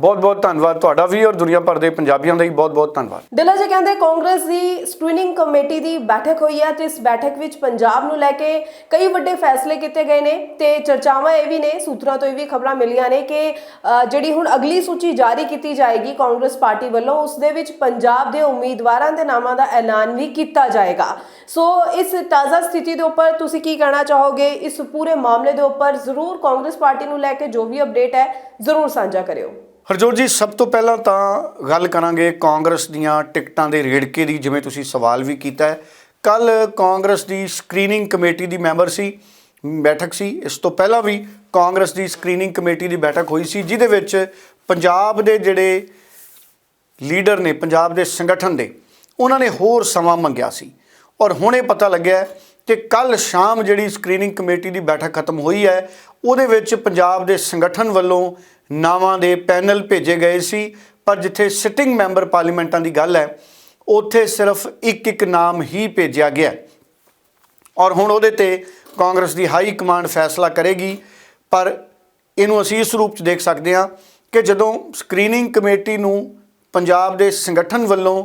ਬਹੁਤ ਬਹੁਤ ਧੰਨਵਾਦ ਤੁਹਾਡਾ ਵੀ ਔਰ ਦੁਨੀਆ ਭਰ ਦੇ ਪੰਜਾਬੀਆਂ ਦਾ ਵੀ ਬਹੁਤ ਬਹੁਤ ਧੰਨਵਾਦ। ਡੱਲਾ ਜੀ ਕਹਿੰਦੇ ਕਾਂਗਰਸ ਦੀ ਸਕਰੀਨਿੰਗ ਕਮੇਟੀ ਦੀ ਬੈਠਕ ਹੋਈ ਹੈ ਤੇ ਇਸ ਬੈਠਕ ਵਿੱਚ ਪੰਜਾਬ ਨੂੰ ਲੈ ਕੇ ਕਈ ਵੱਡੇ ਫੈਸਲੇ ਕੀਤੇ ਗਏ ਨੇ ਤੇ ਚਰਚਾਵਾਂ ਇਹ ਵੀ ਨੇ, ਸੂਤਰਾਂ ਤੋਂ ਇਹ ਵੀ ਖਬਰਾਂ ਮਿਲੀਆਂ ਨੇ ਕਿ ਜਿਹੜੀ ਹੁਣ ਅਗਲੀ ਸੂਚੀ ਜਾਰੀ ਕੀਤੀ ਜਾਏਗੀ ਕਾਂਗਰਸ ਪਾਰਟੀ ਵੱਲੋਂ, ਉਸ ਦੇ ਵਿੱਚ ਪੰਜਾਬ ਦੇ ਉਮੀਦਵਾਰਾਂ ਦੇ ਨਾਮਾਂ ਦਾ ਐਲਾਨ ਵੀ ਕੀਤਾ ਜਾਏਗਾ। ਸੋ ਇਸ ਤਾਜ਼ਾ ਸਥਿਤੀ ਦੇ ਉੱਪਰ ਤੁਸੀਂ ਕੀ ਕਹਿਣਾ ਚਾਹੋਗੇ? ਇਸ ਪੂਰੇ ਮਾਮਲੇ ਦੇ ਉੱਪਰ ਜ਼ਰੂਰ ਕਾਂਗਰਸ ਪਾਰਟੀ ਨੂੰ ਲੈ ਕੇ ਜੋ ਵੀ ਅਪਡੇਟ ਹੈ, ਜ਼ਰੂਰ ਸਾਂਝਾ ਕਰਿਓ। ਹਰਜੋਤ ਜੀ, ਸਭ ਤੋਂ ਪਹਿਲਾਂ ਤਾਂ ਗੱਲ ਕਰਾਂਗੇ ਕਾਂਗਰਸ ਦੀਆਂ ਟਿਕਟਾਂ ਦੇ ਰੇੜਕੇ ਦੀ, ਜਿਵੇਂ ਤੁਸੀਂ ਸਵਾਲ ਵੀ ਕੀਤਾ ਹੈ। ਕੱਲ ਕਾਂਗਰਸ ਦੀ ਸਕਰੀਨਿੰਗ ਕਮੇਟੀ ਦੀ ਮੈਂਬਰ ਸੀ, ਬੈਠਕ ਸੀ। ਇਸ ਤੋਂ ਪਹਿਲਾਂ ਵੀ ਕਾਂਗਰਸ ਦੀ ਸਕਰੀਨਿੰਗ ਕਮੇਟੀ ਦੀ ਬੈਠਕ ਹੋਈ ਸੀ, ਜਿਹਦੇ ਵਿੱਚ ਪੰਜਾਬ ਦੇ ਜਿਹੜੇ ਲੀਡਰ ਨੇ, ਪੰਜਾਬ ਦੇ ਸੰਗਠਨ ਦੇ, ਉਹਨਾਂ ਨੇ ਹੋਰ ਸਮਾਂ ਮੰਗਿਆ ਸੀ। ਔਰ ਹੁਣ ਇਹ ਪਤਾ ਲੱਗਿਆ ਕਿ ਕੱਲ ਸ਼ਾਮ ਜਿਹੜੀ ਸਕਰੀਨਿੰਗ ਕਮੇਟੀ ਦੀ ਬੈਠਕ ਖਤਮ ਹੋਈ ਹੈ, ਉਹਦੇ ਵਿੱਚ ਪੰਜਾਬ ਦੇ ਸੰਗਠਨ ਵੱਲੋਂ ਨਾਵਾਂ ਦੇ ਪੈਨਲ ਭੇਜੇ ਗਏ ਸੀ, ਪਰ ਜਿੱਥੇ ਸਿਟਿੰਗ ਮੈਂਬਰ ਪਾਰਲੀਮੈਂਟਾਂ ਦੀ ਗੱਲ ਹੈ, ਉੱਥੇ ਸਿਰਫ ਇੱਕ ਇੱਕ ਨਾਮ ਹੀ ਭੇਜਿਆ ਗਿਆ। ਔਰ ਹੁਣ ਉਹਦੇ ਤੇ ਕਾਂਗਰਸ ਦੀ ਹਾਈ ਕਮਾਂਡ ਫੈਸਲਾ ਕਰੇਗੀ, ਪਰ ਇਹਨੂੰ ਅਸੀਂ ਇਸ ਰੂਪ ਚ ਦੇਖ ਸਕਦੇ ਹਾਂ ਕਿ ਜਦੋਂ ਸਕਰੀਨਿੰਗ ਕਮੇਟੀ ਨੂੰ ਪੰਜਾਬ ਦੇ ਸੰਗਠਨ ਵੱਲੋਂ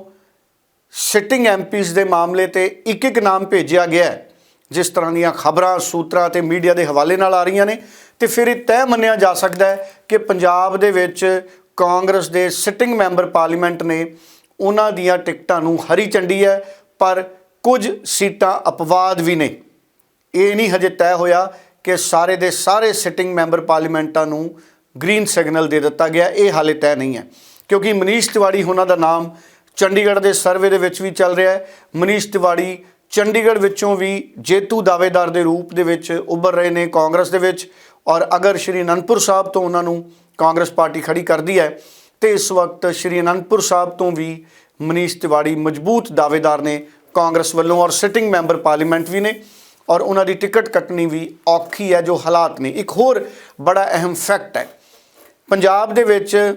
ਸਿਟਿੰਗ ਐਮਪੀਜ਼ ਦੇ ਮਾਮਲੇ ਤੇ ਇੱਕ ਇੱਕ ਨਾਮ ਭੇਜਿਆ ਗਿਆ ਹੈ ਜਿਸ ਤਰ੍ਹਾਂ ਦੀਆਂ ਖਬਰਾਂ, ਸੂਤਰਾਂ ਤੇ ਮੀਡੀਆ ਦੇ ਹਵਾਲੇ ਨਾਲ ਆ ਰਹੀਆਂ ਨੇ, ਤੇ ਫਿਰ ਇਹ ਤੈਅ ਮੰਨਿਆ ਜਾ ਸਕਦਾ ਹੈ ਕਿ ਪੰਜਾਬ ਦੇ ਵਿੱਚ ਕਾਂਗਰਸ ਦੇ ਸਿਟਿੰਗ ਮੈਂਬਰ ਪਾਰਲੀਮੈਂਟ ਨੇ ਉਹਨਾਂ ਦੀਆਂ ਟਿਕਟਾਂ ਨੂੰ ਹਰੀ ਝੰਡੀ ਹੈ, ਪਰ ਕੁਝ ਸੀਟਾਂ ਅਪਵਾਦ ਵੀ ਨੇ। ਇਹ ਨਹੀਂ ਹਜੇ ਤੈਅ ਹੋਇਆ ਕਿ ਸਾਰੇ ਦੇ ਸਾਰੇ ਸਿਟਿੰਗ ਮੈਂਬਰ ਪਾਰਲੀਮੈਂਟਾਂ ਨੂੰ ਗ੍ਰੀਨ ਸਿਗਨਲ ਦੇ ਦਿੱਤਾ ਗਿਆ, ਇਹ ਹਾਲੇ ਤੈਅ ਨਹੀਂ ਹੈ। ਕਿਉਂਕਿ ਮਨੀਸ਼ ਤਿਵਾੜੀ, ਉਹਨਾਂ ਦਾ ਨਾਮ ਚੰਡੀਗੜ੍ਹ ਦੇ ਸਰਵੇ ਦੇ ਵਿੱਚ ਵੀ ਚੱਲ ਰਿਹਾ ਹੈ। ਮਨੀਸ਼ ਤਿਵਾੜੀ ਚੰਡੀਗੜ੍ਹ ਵਿੱਚੋਂ ਵੀ ਜੇਤੂ ਦਾਅਵੇਦਾਰ ਦੇ ਰੂਪ ਦੇ ਵਿੱਚ ਉੱਭਰ ਰਹੇ ਨੇ ਕਾਂਗਰਸ ਦੇ ਵਿੱਚ। ਔਰ ਅਗਰ ਸ਼੍ਰੀ ਅਨੰਦਪੁਰ ਸਾਹਿਬ ਤੋਂ ਉਹਨਾਂ ਨੂੰ ਕਾਂਗਰਸ ਪਾਰਟੀ ਖੜੀ ਕਰਦੀ ਹੈ, ਤੇ ਇਸ ਵਕਤ ਸ਼੍ਰੀ ਅਨੰਦਪੁਰ ਸਾਹਿਬ ਤੋਂ ਵੀ ਮਨੀਸ਼ ਤਿਵਾੜੀ ਮਜ਼ਬੂਤ ਦਾਅਵੇਦਾਰ ਨੇ ਕਾਂਗਰਸ ਵੱਲੋਂ। ਔਰ ਸਿਟਿੰਗ ਮੈਂਬਰ ਪਾਰਲੀਮੈਂਟ ਵੀ ਨੇ। ਔਰ ਉਹਨਾਂ ਦੀ ਟਿਕਟ ਕੱਟਣੀ ਵੀ ਔਖੀ ਹੈ, ਜੋ ਹਾਲਾਤ ਨੇ। ਇੱਕ ਹੋਰ ਬੜਾ ਅਹਿਮ ਫੈਕਟ ਹੈ, ਪੰਜਾਬ ਦੇ ਵਿੱਚ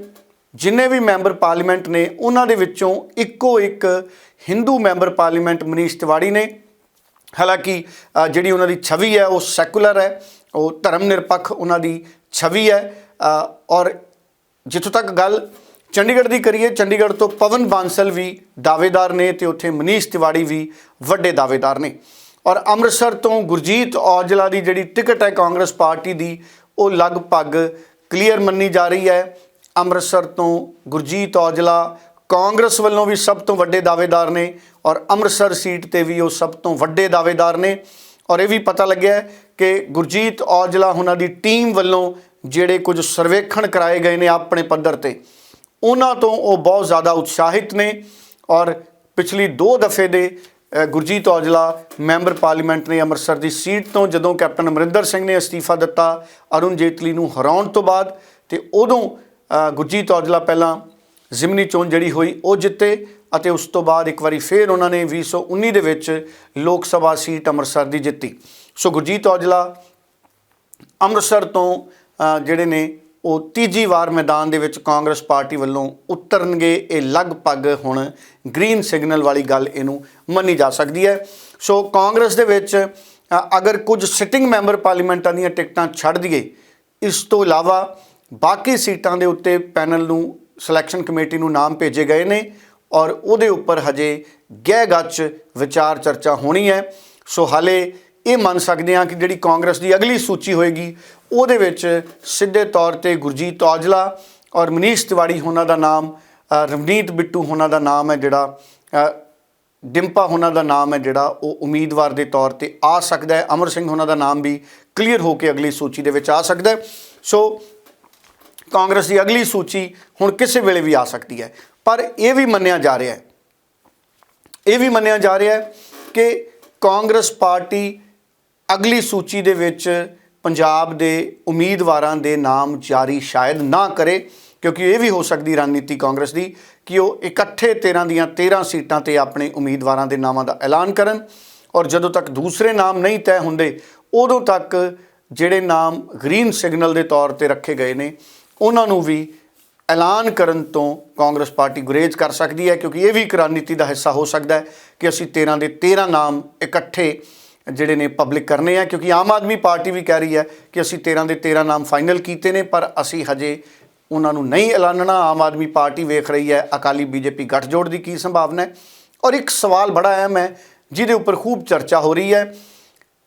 ਜਿੰਨੇ ਵੀ ਮੈਂਬਰ ਪਾਰਲੀਮੈਂਟ ਨੇ, ਉਹਨਾਂ ਦੇ ਵਿੱਚੋਂ ਇੱਕੋ ਇੱਕ ਹਿੰਦੂ ਮੈਂਬਰ ਪਾਰਲੀਮੈਂਟ ਮਨੀਸ਼ ਤਿਵਾੜੀ ਨੇ, ਹਾਲਾਂਕਿ ਜਿਹੜੀ ਉਹਨਾਂ ਦੀ ਛਵੀ ਹੈ, ਉਹ ਸੈਕੂਲਰ ਹੈ, ਉਹ ਧਰਮ ਨਿਰਪੱਖ ਉਹਨਾਂ ਦੀ ਛਵੀ ਹੈ ਔਰ ਜਿੱਥੋਂ ਤੱਕ ਗੱਲ ਚੰਡੀਗੜ੍ਹ ਦੀ ਕਰੀਏ, ਚੰਡੀਗੜ੍ਹ ਤੋਂ ਪਵਨ ਬਾਂਸਲ ਵੀ ਦਾਅਵੇਦਾਰ ਨੇ ਤੇ ਉੱਥੇ ਮਨੀਸ਼ ਤਿਵਾੜੀ ਵੀ ਵੱਡੇ ਦਾਅਵੇਦਾਰ ਨੇ। ਔਰ ਅੰਮ੍ਰਿਤਸਰ ਤੋਂ ਗੁਰਜੀਤ ਔਜਲਾ ਦੀ ਜਿਹੜੀ ਟਿਕਟ ਹੈ ਕਾਂਗਰਸ ਪਾਰਟੀ ਦੀ, ਉਹ ਲਗਭਗ ਕਲੀਅਰ ਮੰਨੀ ਜਾ ਰਹੀ ਹੈ। ਅੰਮ੍ਰਿਤਸਰ ਤੋਂ ਗੁਰਜੀਤ ਔਜਲਾ ਕਾਂਗਰਸ ਵੱਲੋਂ ਵੀ ਸਭ ਤੋਂ ਵੱਡੇ ਦਾਅਵੇਦਾਰ ਨੇ ਔਰ ਅੰਮ੍ਰਿਤਸਰ ਸੀਟ ਤੇ ਵੀ ਉਹ ਸਭ ਤੋਂ ਵੱਡੇ ਦਾਅਵੇਦਾਰ ਨੇ। ਔਰ ਇਹ ਵੀ ਪਤਾ ਲੱਗਿਆ ਕਿ ਗੁਰਜੀਤ ਔਜਲਾ ਉਹਨਾਂ ਦੀ ਟੀਮ ਵੱਲੋਂ ਜਿਹੜੇ ਕੁਝ ਸਰਵੇਖਣ ਕਰਾਏ ਗਏ ਨੇ ਆਪਣੇ ਪੱਧਰ ਤੇ, ਉਹਨਾਂ ਤੋਂ ਉਹ ਬਹੁਤ ਜ਼ਿਆਦਾ ਉਤਸ਼ਾਹਿਤ ਨੇ। ਔਰ ਪਿਛਲੀ ਦੋ ਦਫੇ ਦੇ ਗੁਰਜੀਤ ਔਜਲਾ ਮੈਂਬਰ ਪਾਰਲੀਮੈਂਟ ਨੇ ਅੰਮ੍ਰਿਤਸਰ ਦੀ ਸੀਟ ਤੋਂ ਜਦੋਂ ਕੈਪਟਨ ਅਮਰਿੰਦਰ ਸਿੰਘ ਨੇ ਅਸਤੀਫਾ ਦਿੱਤਾ ਅਰੁਣ ਜੇਤਲੀ ਨੂੰ ਹਰਾਉਣ ਤੋਂ ਬਾਅਦ, ਤੇ ਉਦੋਂ ਗੁਰਜੀਤ ਔਜਲਾ ਪਹਿਲਾਂ ਜ਼ਿਮਨੀ ਚੋਣ ਜਿਹੜੀ ਹੋਈ ਉਹ ਜਿੱਤੇ ਅਤੇ ਉਸ ਤੋਂ ਬਾਅਦ ਇੱਕ ਵਾਰੀ ਫੇਰ ਉਹਨਾਂ ਨੇ 2019 ਦੇ ਵਿੱਚ ਲੋਕ ਸਭਾ ਸੀਟ ਅੰਮ੍ਰਿਤਸਰ ਦੀ ਜਿੱਤੀ। ਸੋ ਗੁਰਜੀਤ ਔਜਲਾ ਅੰਮ੍ਰਿਤਸਰ ਤੋਂ ਜਿਹੜੇ ਨੇ ਉਹ ਤੀਜੀ ਵਾਰ ਮੈਦਾਨ ਦੇ ਵਿੱਚ ਕਾਂਗਰਸ ਪਾਰਟੀ ਵੱਲੋਂ ਉਤਰਨਗੇ। ਇਹ ਲਗਭਗ ਹੁਣ ਗ੍ਰੀਨ ਸਿਗਨਲ ਵਾਲੀ ਗੱਲ ਇਹਨੂੰ ਮੰਨੀ ਜਾ ਸਕਦੀ ਹੈ। ਸੋ ਕਾਂਗਰਸ ਦੇ ਵਿੱਚ ਅਗਰ ਕੁਝ ਸਿਟਿੰਗ ਮੈਂਬਰ ਪਾਰਲੀਮੈਂਟਾਂ ਦੀਆਂ ਟਿਕਟਾਂ ਛੱਡ ਦਈਏ, ਇਸ ਤੋਂ ਇਲਾਵਾ ਬਾਕੀ ਸੀਟਾਂ ਦੇ ਉੱਤੇ ਪੈਨਲ ਨੂੰ ਸਿਲੈਕਸ਼ਨ ਕਮੇਟੀ ਨੂੰ ਨਾਮ ਭੇਜੇ ਗਏ ਨੇ ਔਰ ਉਹਦੇ ਉੱਪਰ ਹਜੇ ਗਹਿ ਗੱਚ ਵਿਚਾਰ ਚਰਚਾ ਹੋਣੀ ਹੈ। ਸੋ ਹਾਲੇ ਇਹ ਮੰਨ ਸਕਦੇ ਹਾਂ ਕਿ ਜਿਹੜੀ ਕਾਂਗਰਸ ਦੀ ਅਗਲੀ ਸੂਚੀ ਹੋਏਗੀ, ਉਹਦੇ ਵਿੱਚ ਸਿੱਧੇ ਤੌਰ ਤੇ ਗੁਰਜੀਤ ਔਜਲਾ ਔਰ ਮਨੀਸ਼ ਤਿਵਾੜੀ ਹੋਣਾ ਦਾ ਨਾਮ ਰਵਨੀਤ ਬਿੱਟੂ ਹੋਣਾ ਦਾ ਨਾਮ ਹੈ ਜਿਹੜਾ ਡਿੰਪਾ ਹੋਣਾ ਦਾ ਨਾਮ ਹੈ ਜਿਹੜਾ, ਉਹ ਉਮੀਦਵਾਰ ਦੇ ਤੌਰ ਤੇ ਆ ਸਕਦਾ ਹੈ। ਅਮਰ ਸਿੰਘ ਹੋਣਾ ਦਾ ਨਾਮ ਵੀ ਕਲੀਅਰ ਹੋ ਕੇ ਅਗਲੀ ਸੂਚੀ ਦੇ ਵਿੱਚ ਆ ਸਕਦਾ ਹੈ। ਸੋ ਕਾਂਗਰਸ ਦੀ ਅਗਲੀ ਸੂਚੀ ਹੁਣ ਕਿਸੇ ਵੇਲੇ ਵੀ ਆ ਸਕਦੀ ਹੈ। ਪਰ ਇਹ ਵੀ ਮੰਨਿਆ ਜਾ ਰਿਹਾ ਹੈ। ਇਹ ਵੀ ਮੰਨਿਆ ਜਾ ਰਿਹਾ ਹੈ ਕਿ ਕਾਂਗਰਸ ਪਾਰਟੀ ਅਗਲੀ ਸੂਚੀ ਦੇ ਵਿੱਚ ਪੰਜਾਬ ਦੇ ਉਮੀਦਵਾਰਾਂ ਦੇ ਨਾਮ ਜਾਰੀ ਸ਼ਾਇਦ ਨਾ ਕਰੇ, ਕਿਉਂਕਿ ਇਹ ਵੀ ਹੋ ਸਕਦੀ ਰਣਨੀਤੀ ਕਾਂਗਰਸ ਦੀ ਕਿ ਉਹ ਇਕੱਠੇ 13 ਦੀਆਂ 13 ਸੀਟਾਂ ਤੇ ਆਪਣੇ ਉਮੀਦਵਾਰਾਂ ਦੇ ਨਾਮਾਂ ਦਾ ਐਲਾਨ ਕਰਨ ਔਰ ਜਦੋਂ ਤੱਕ ਦੂਸਰੇ ਨਾਮ ਨਹੀਂ ਤੈਅ ਹੁੰਦੇ, ਉਦੋਂ ਤੱਕ ਜਿਹੜੇ ਨਾਮ ਗ੍ਰੀਨ ਸਿਗਨਲ ਦੇ ਤੌਰ ਤੇ ਰੱਖੇ ਗਏ ਨੇ ਉਹਨਾਂ ਨੂੰ ਵੀ ਐਲਾਨ ਕਰਨ ਤੋਂ ਕਾਂਗਰਸ ਪਾਰਟੀ ਗੁਰੇਜ਼ ਕਰ ਸਕਦੀ ਹੈ, ਕਿਉਂਕਿ ਇਹ ਵੀ ਇੱਕ ਰਣਨੀਤੀ ਦਾ ਹਿੱਸਾ ਹੋ ਸਕਦਾ ਹੈ ਕਿ ਅਸੀਂ 13 ਦੇ 13 ਨਾਮ ਇਕੱਠੇ ਜਿਹੜੇ ਨੇ ਪਬਲਿਕ ਕਰਨੇ ਆ, ਕਿਉਂਕਿ ਆਮ ਆਦਮੀ ਪਾਰਟੀ ਵੀ ਕਹਿ ਰਹੀ ਹੈ ਕਿ ਅਸੀਂ 13 ਦੇ 13 ਨਾਮ ਫਾਈਨਲ ਕੀਤੇ ਨੇ, ਪਰ ਅਸੀਂ ਹਜੇ ਉਹਨਾਂ ਨੂੰ ਨਹੀਂ ਐਲਾਨਣਾ। ਆਮ ਆਦਮੀ ਪਾਰਟੀ ਵੇਖ ਰਹੀ ਹੈ, ਅਕਾਲੀ ਬੀਜੇਪੀ ਗੱਠਜੋੜ ਦੀ ਕੀ ਸੰਭਾਵਨਾ ਹੈ। ਔਰ ਇੱਕ ਸਵਾਲ ਬੜਾ ਅਹਿਮ ਹੈ, ਜਿਹਦੇ ਉੱਪਰ ਖੂਬ ਚਰਚਾ ਹੋ ਰਹੀ ਹੈ।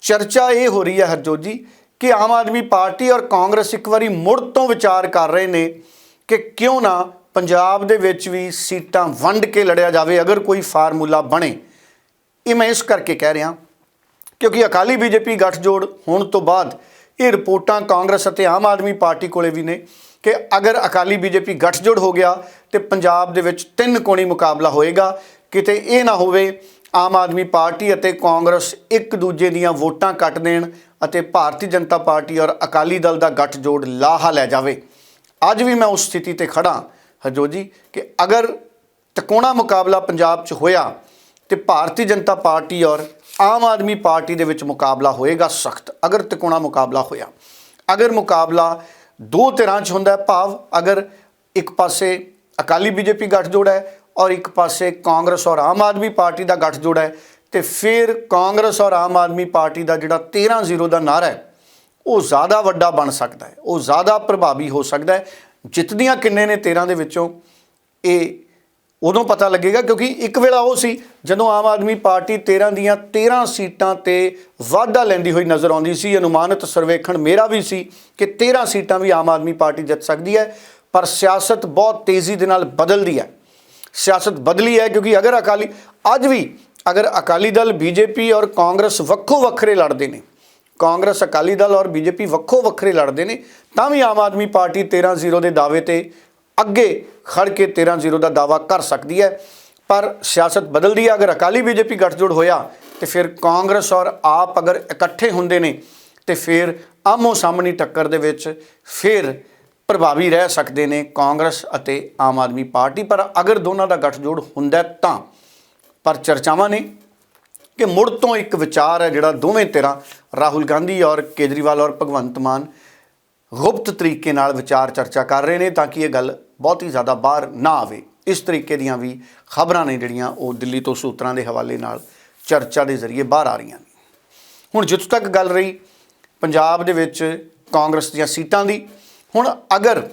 ਚਰਚਾ ਇਹ ਹੋ ਰਹੀ ਹੈ, ਹਰਜੋਤ ਜੀ ਕਿ ਆਮ ਆਦਮੀ ਪਾਰਟੀ ਔਰ ਕਾਂਗਰਸ ਇੱਕ ਵਾਰੀ ਮੁੜ ਤੋਂ ਵਿਚਾਰ ਕਰ ਰਹੇ ਨੇ ਕਿ ਕਿਉਂ ਨਾ ਪੰਜਾਬ ਦੇ ਵਿੱਚ ਵੀ ਸੀਟਾਂ ਵੰਡ ਕੇ ਲੜਿਆ ਜਾਵੇ, ਅਗਰ ਕੋਈ ਫਾਰਮੂਲਾ ਬਣੇ। ਇਹ ਮੈਂ ਇਸ ਕਰਕੇ ਕਹਿ ਰਿਹਾ, ਕਿਉਂਕਿ ਅਕਾਲੀ ਬੀਜੇਪੀ ਗੱਠਜੋੜ ਹੋਣ ਤੋਂ ਬਾਅਦ ਇਹ ਰਿਪੋਰਟਾਂ ਕਾਂਗਰਸ ਅਤੇ ਆਮ ਆਦਮੀ ਪਾਰਟੀ ਕੋਲੇ ਵੀ ਨੇ ਕਿ ਅਗਰ ਅਕਾਲੀ ਬੀਜੇਪੀ ਗੱਠਜੋੜ ਹੋ ਗਿਆ ਤੇ ਪੰਜਾਬ ਦੇ ਵਿੱਚ ਤਿੰਨ ਕੋਣੀ ਮੁਕਾਬਲਾ ਹੋਏਗਾ। ਕਿਤੇ ਇਹ ਨਾ ਹੋਵੇ, ਆਮ ਆਦਮੀ ਪਾਰਟੀ ਅਤੇ ਕਾਂਗਰਸ ਇੱਕ ਦੂਜੇ ਦੀਆਂ ਵੋਟਾਂ ਕੱਟ ਦੇਣ ਅਤੇ ਭਾਰਤੀ ਜਨਤਾ ਪਾਰਟੀ ਔਰ ਅਕਾਲੀ ਦਲ ਦਾ ਗੱਠਜੋੜ ਲਾਹਾ ਲੈ ਜਾਵੇ। ਅੱਜ ਵੀ ਮੈਂ ਉਸ ਸਥਿਤੀ ਤੇ ਖੜਾ ਹਜੋ ਜੀ, ਕਿ ਅਗਰ ਤਕੋਣਾ ਮੁਕਾਬਲਾ ਪੰਜਾਬ 'ਚ ਹੋਇਆ, ਤੇ ਭਾਰਤੀ ਜਨਤਾ ਪਾਰਟੀ ਔਰ ਆਮ ਆਦਮੀ ਪਾਰਟੀ ਦੇ ਵਿੱਚ ਮੁਕਾਬਲਾ ਹੋਏਗਾ ਸਖਤ। ਅਗਰ ਤਿਕੋਣਾ ਮੁਕਾਬਲਾ ਹੋਇਆ, ਅਗਰ ਮੁਕਾਬਲਾ ਦੋ ਧਿਰਾਂ 'ਚ ਹੁੰਦਾ ਭਾਵ ਅਗਰ ਇੱਕ ਪਾਸੇ ਅਕਾਲੀ ਬੀਜੇਪੀ ਗੱਠਜੋੜ ਹੈ ਔਰ ਇੱਕ ਪਾਸੇ ਕਾਂਗਰਸ ਔਰ ਆਮ ਆਦਮੀ ਪਾਰਟੀ ਦਾ ਗੱਠਜੋੜ ਹੈ ਤੇ ਫਿਰ ਕਾਂਗਰਸ ਔਰ ਆਮ ਆਦਮੀ ਪਾਰਟੀ ਦਾ ਜਿਹੜਾ 13-0 ਦਾ ਨਾਰਾ ਹੈ, ਉਹ ਜ਼ਿਆਦਾ ਵੱਡਾ ਬਣ ਸਕਦਾ ਹੈ, ਉਹ ਜ਼ਿਆਦਾ ਪ੍ਰਭਾਵੀ ਹੋ ਸਕਦਾ ਹੈ। ਜਿੱਤਦੀਆਂ ਕਿੰਨੇ ਨੇ 13 ਦੇ ਵਿੱਚੋਂ? ਇਹ ਉਦੋਂ ਪਤਾ ਲੱਗੇਗਾ ਕਿਉਂਕਿ ਇੱਕ ਵੇਲਾ ਉਹ ਸੀ ਜਦੋਂ ਆਮ ਆਦਮੀ ਪਾਰਟੀ 13 ਦੀਆਂ 13 ਸੀਟਾਂ ਤੇ ਵਾਧਾ ਲੈਂਦੀ ਹੋਈ ਨਜ਼ਰ ਆਉਂਦੀ ਸੀ। ਅਨੁਮਾਨਿਤ ਸਰਵੇਖਣ ਮੇਰਾ ਵੀ ਸੀ ਕਿ 13 ਸੀਟਾਂ ਵੀ ਆਮ ਆਦਮੀ ਪਾਰਟੀ ਜਿੱਤ ਸਕਦੀ ਹੈ, ਪਰ ਸਿਆਸਤ ਬਹੁਤ ਤੇਜ਼ੀ ਦੇ ਨਾਲ ਬਦਲਦੀ ਹੈ। ਸਿਆਸਤ ਬਦਲੀ ਹੈ ਕਿਉਂਕਿ ਅਗਰ ਅਕਾਲੀ ਅੱਜ ਵੀ ਅਗਰ ਅਕਾਲੀ ਦਲ ਬੀਜੇਪੀ ਔਰ ਕਾਂਗਰਸ ਵੱਖੋ ਵੱਖਰੇ ਲੜਦੇ ਨੇ, ਕਾਂਗਰਸ, ਅਕਾਲੀ ਦਲ ਔਰ ਬੀਜੇਪੀ ਵੱਖੋ ਵੱਖਰੇ ਲੜਦੇ ਨੇ, ਤਾਂ ਵੀ ਆਮ ਆਦਮੀ ਪਾਰਟੀ 13-0 ਦੇ ਦਾਅਵੇ ਤੇ ਅੱਗੇ ਖੜ ਕੇ 13-0 ਦਾ ਦਾਅਵਾ ਕਰ ਸਕਦੀ ਹੈ। ਪਰ ਸਿਆਸਤ ਬਦਲਦੀ ਹੈ, ਅਗਰ ਅਕਾਲੀ ਬੀਜੇਪੀ ਗੱਠਜੋੜ ਹੋਇਆ, ਤੇ ਫਿਰ ਕਾਂਗਰਸ ਔਰ ਆਪ ਅਗਰ ਇਕੱਠੇ ਹੁੰਦੇ ਨੇ, ਤੇ ਫਿਰ ਆਮੋ ਸਾਹਮਣੀ ਟੱਕਰ ਦੇ ਵਿੱਚ ਫਿਰ ਪ੍ਰਭਾਵੀ ਰਹਿ ਸਕਦੇ ਨੇ ਕਾਂਗਰਸ ਅਤੇ ਆਮ ਆਦਮੀ ਪਾਰਟੀ। ਪਰ ਅਗਰ ਦੋਨਾਂ ਦਾ ਗੱਠਜੋੜ ਹੁੰਦਾ ਤਾਂ ਪਰ ਚਰਚਾਵਾਂ ਨੇ ਕਿ ਮੁੜ ਤੋਂ ਇੱਕ ਵਿਚਾਰ ਹੈ ਜਿਹੜਾ ਦੋਵੇਂ ਧਿਰਾਂ, ਰਾਹੁਲ ਗਾਂਧੀ ਔਰ ਕੇਜਰੀਵਾਲ ਔਰ ਭਗਵੰਤ ਮਾਨ ਗੁਪਤ ਤਰੀਕੇ ਨਾਲ ਵਿਚਾਰ ਚਰਚਾ ਕਰ ਰਹੇ ਨੇ ਤਾਂ ਕਿ ਇਹ ਗੱਲ ਬਹੁਤ ਹੀ ਜ਼ਿਆਦਾ ਬਾਹਰ ਨਾ ਆਵੇ। ਇਸ ਤਰੀਕੇ ਦੀਆਂ ਵੀ ਖਬਰਾਂ ਨੇ ਜਿਹੜੀਆਂ ਉਹ ਦਿੱਲੀ ਤੋਂ ਸੂਤਰਾਂ ਦੇ ਹਵਾਲੇ ਨਾਲ ਚਰਚਾ ਦੇ ਜ਼ਰੀਏ ਬਾਹਰ ਆ ਰਹੀਆਂ ਨੇ। ਹੁਣ ਜਿੱਥੋਂ ਤੱਕ ਗੱਲ ਰਹੀ, ਪੰਜਾਬ ਦੇ ਵਿੱਚ ਕਾਂਗਰਸ ਦੀਆਂ ਸੀਟਾਂ ਦੀ, ਹੁਣ ਅਗਰ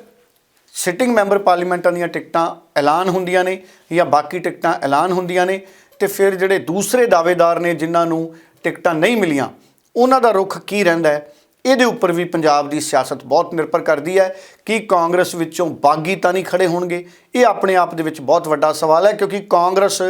ਸਿਟਿੰਗ ਮੈਂਬਰ ਪਾਰਲੀਮੈਂਟਾਂ ਦੀਆਂ ਟਿਕਟਾਂ ਐਲਾਨ ਹੁੰਦੀਆਂ ਨੇ ਜਾਂ ਬਾਕੀ ਟਿਕਟਾਂ ਐਲਾਨ ਹੁੰਦੀਆਂ ਨੇ ਤੇ ਫਿਰ ਜਿਹੜੇ ਦੂਸਰੇ ਦਾਅਵੇਦਾਰ ਨੇ ਜਿਨ੍ਹਾਂ ਨੂੰ ਟਿਕਟਾਂ ਨਹੀਂ ਮਿਲੀਆਂ, ਉਹਨਾਂ ਦਾ ਰੁਖ ਕੀ ਰਹਿੰਦਾ ਹੈ? ਇਹਦੇ ਉੱਪਰ ਵੀ ਪੰਜਾਬ ਦੀ ਸਿਆਸਤ ਬਹੁਤ ਨਿਰਭਰ ਕਰਦੀ ਹੈ ਕਿ ਕਾਂਗਰਸ ਵਿੱਚੋਂ ਬਾਗੀ ਤਾਂ ਨਹੀਂ ਖੜੇ ਹੋਣਗੇ। ਇਹ ਆਪਣੇ ਆਪ ਦੇ ਵਿੱਚ ਬਹੁਤ ਵੱਡਾ ਸਵਾਲ ਹੈ ਕਿਉਂਕਿ ਕਾਂਗਰਸ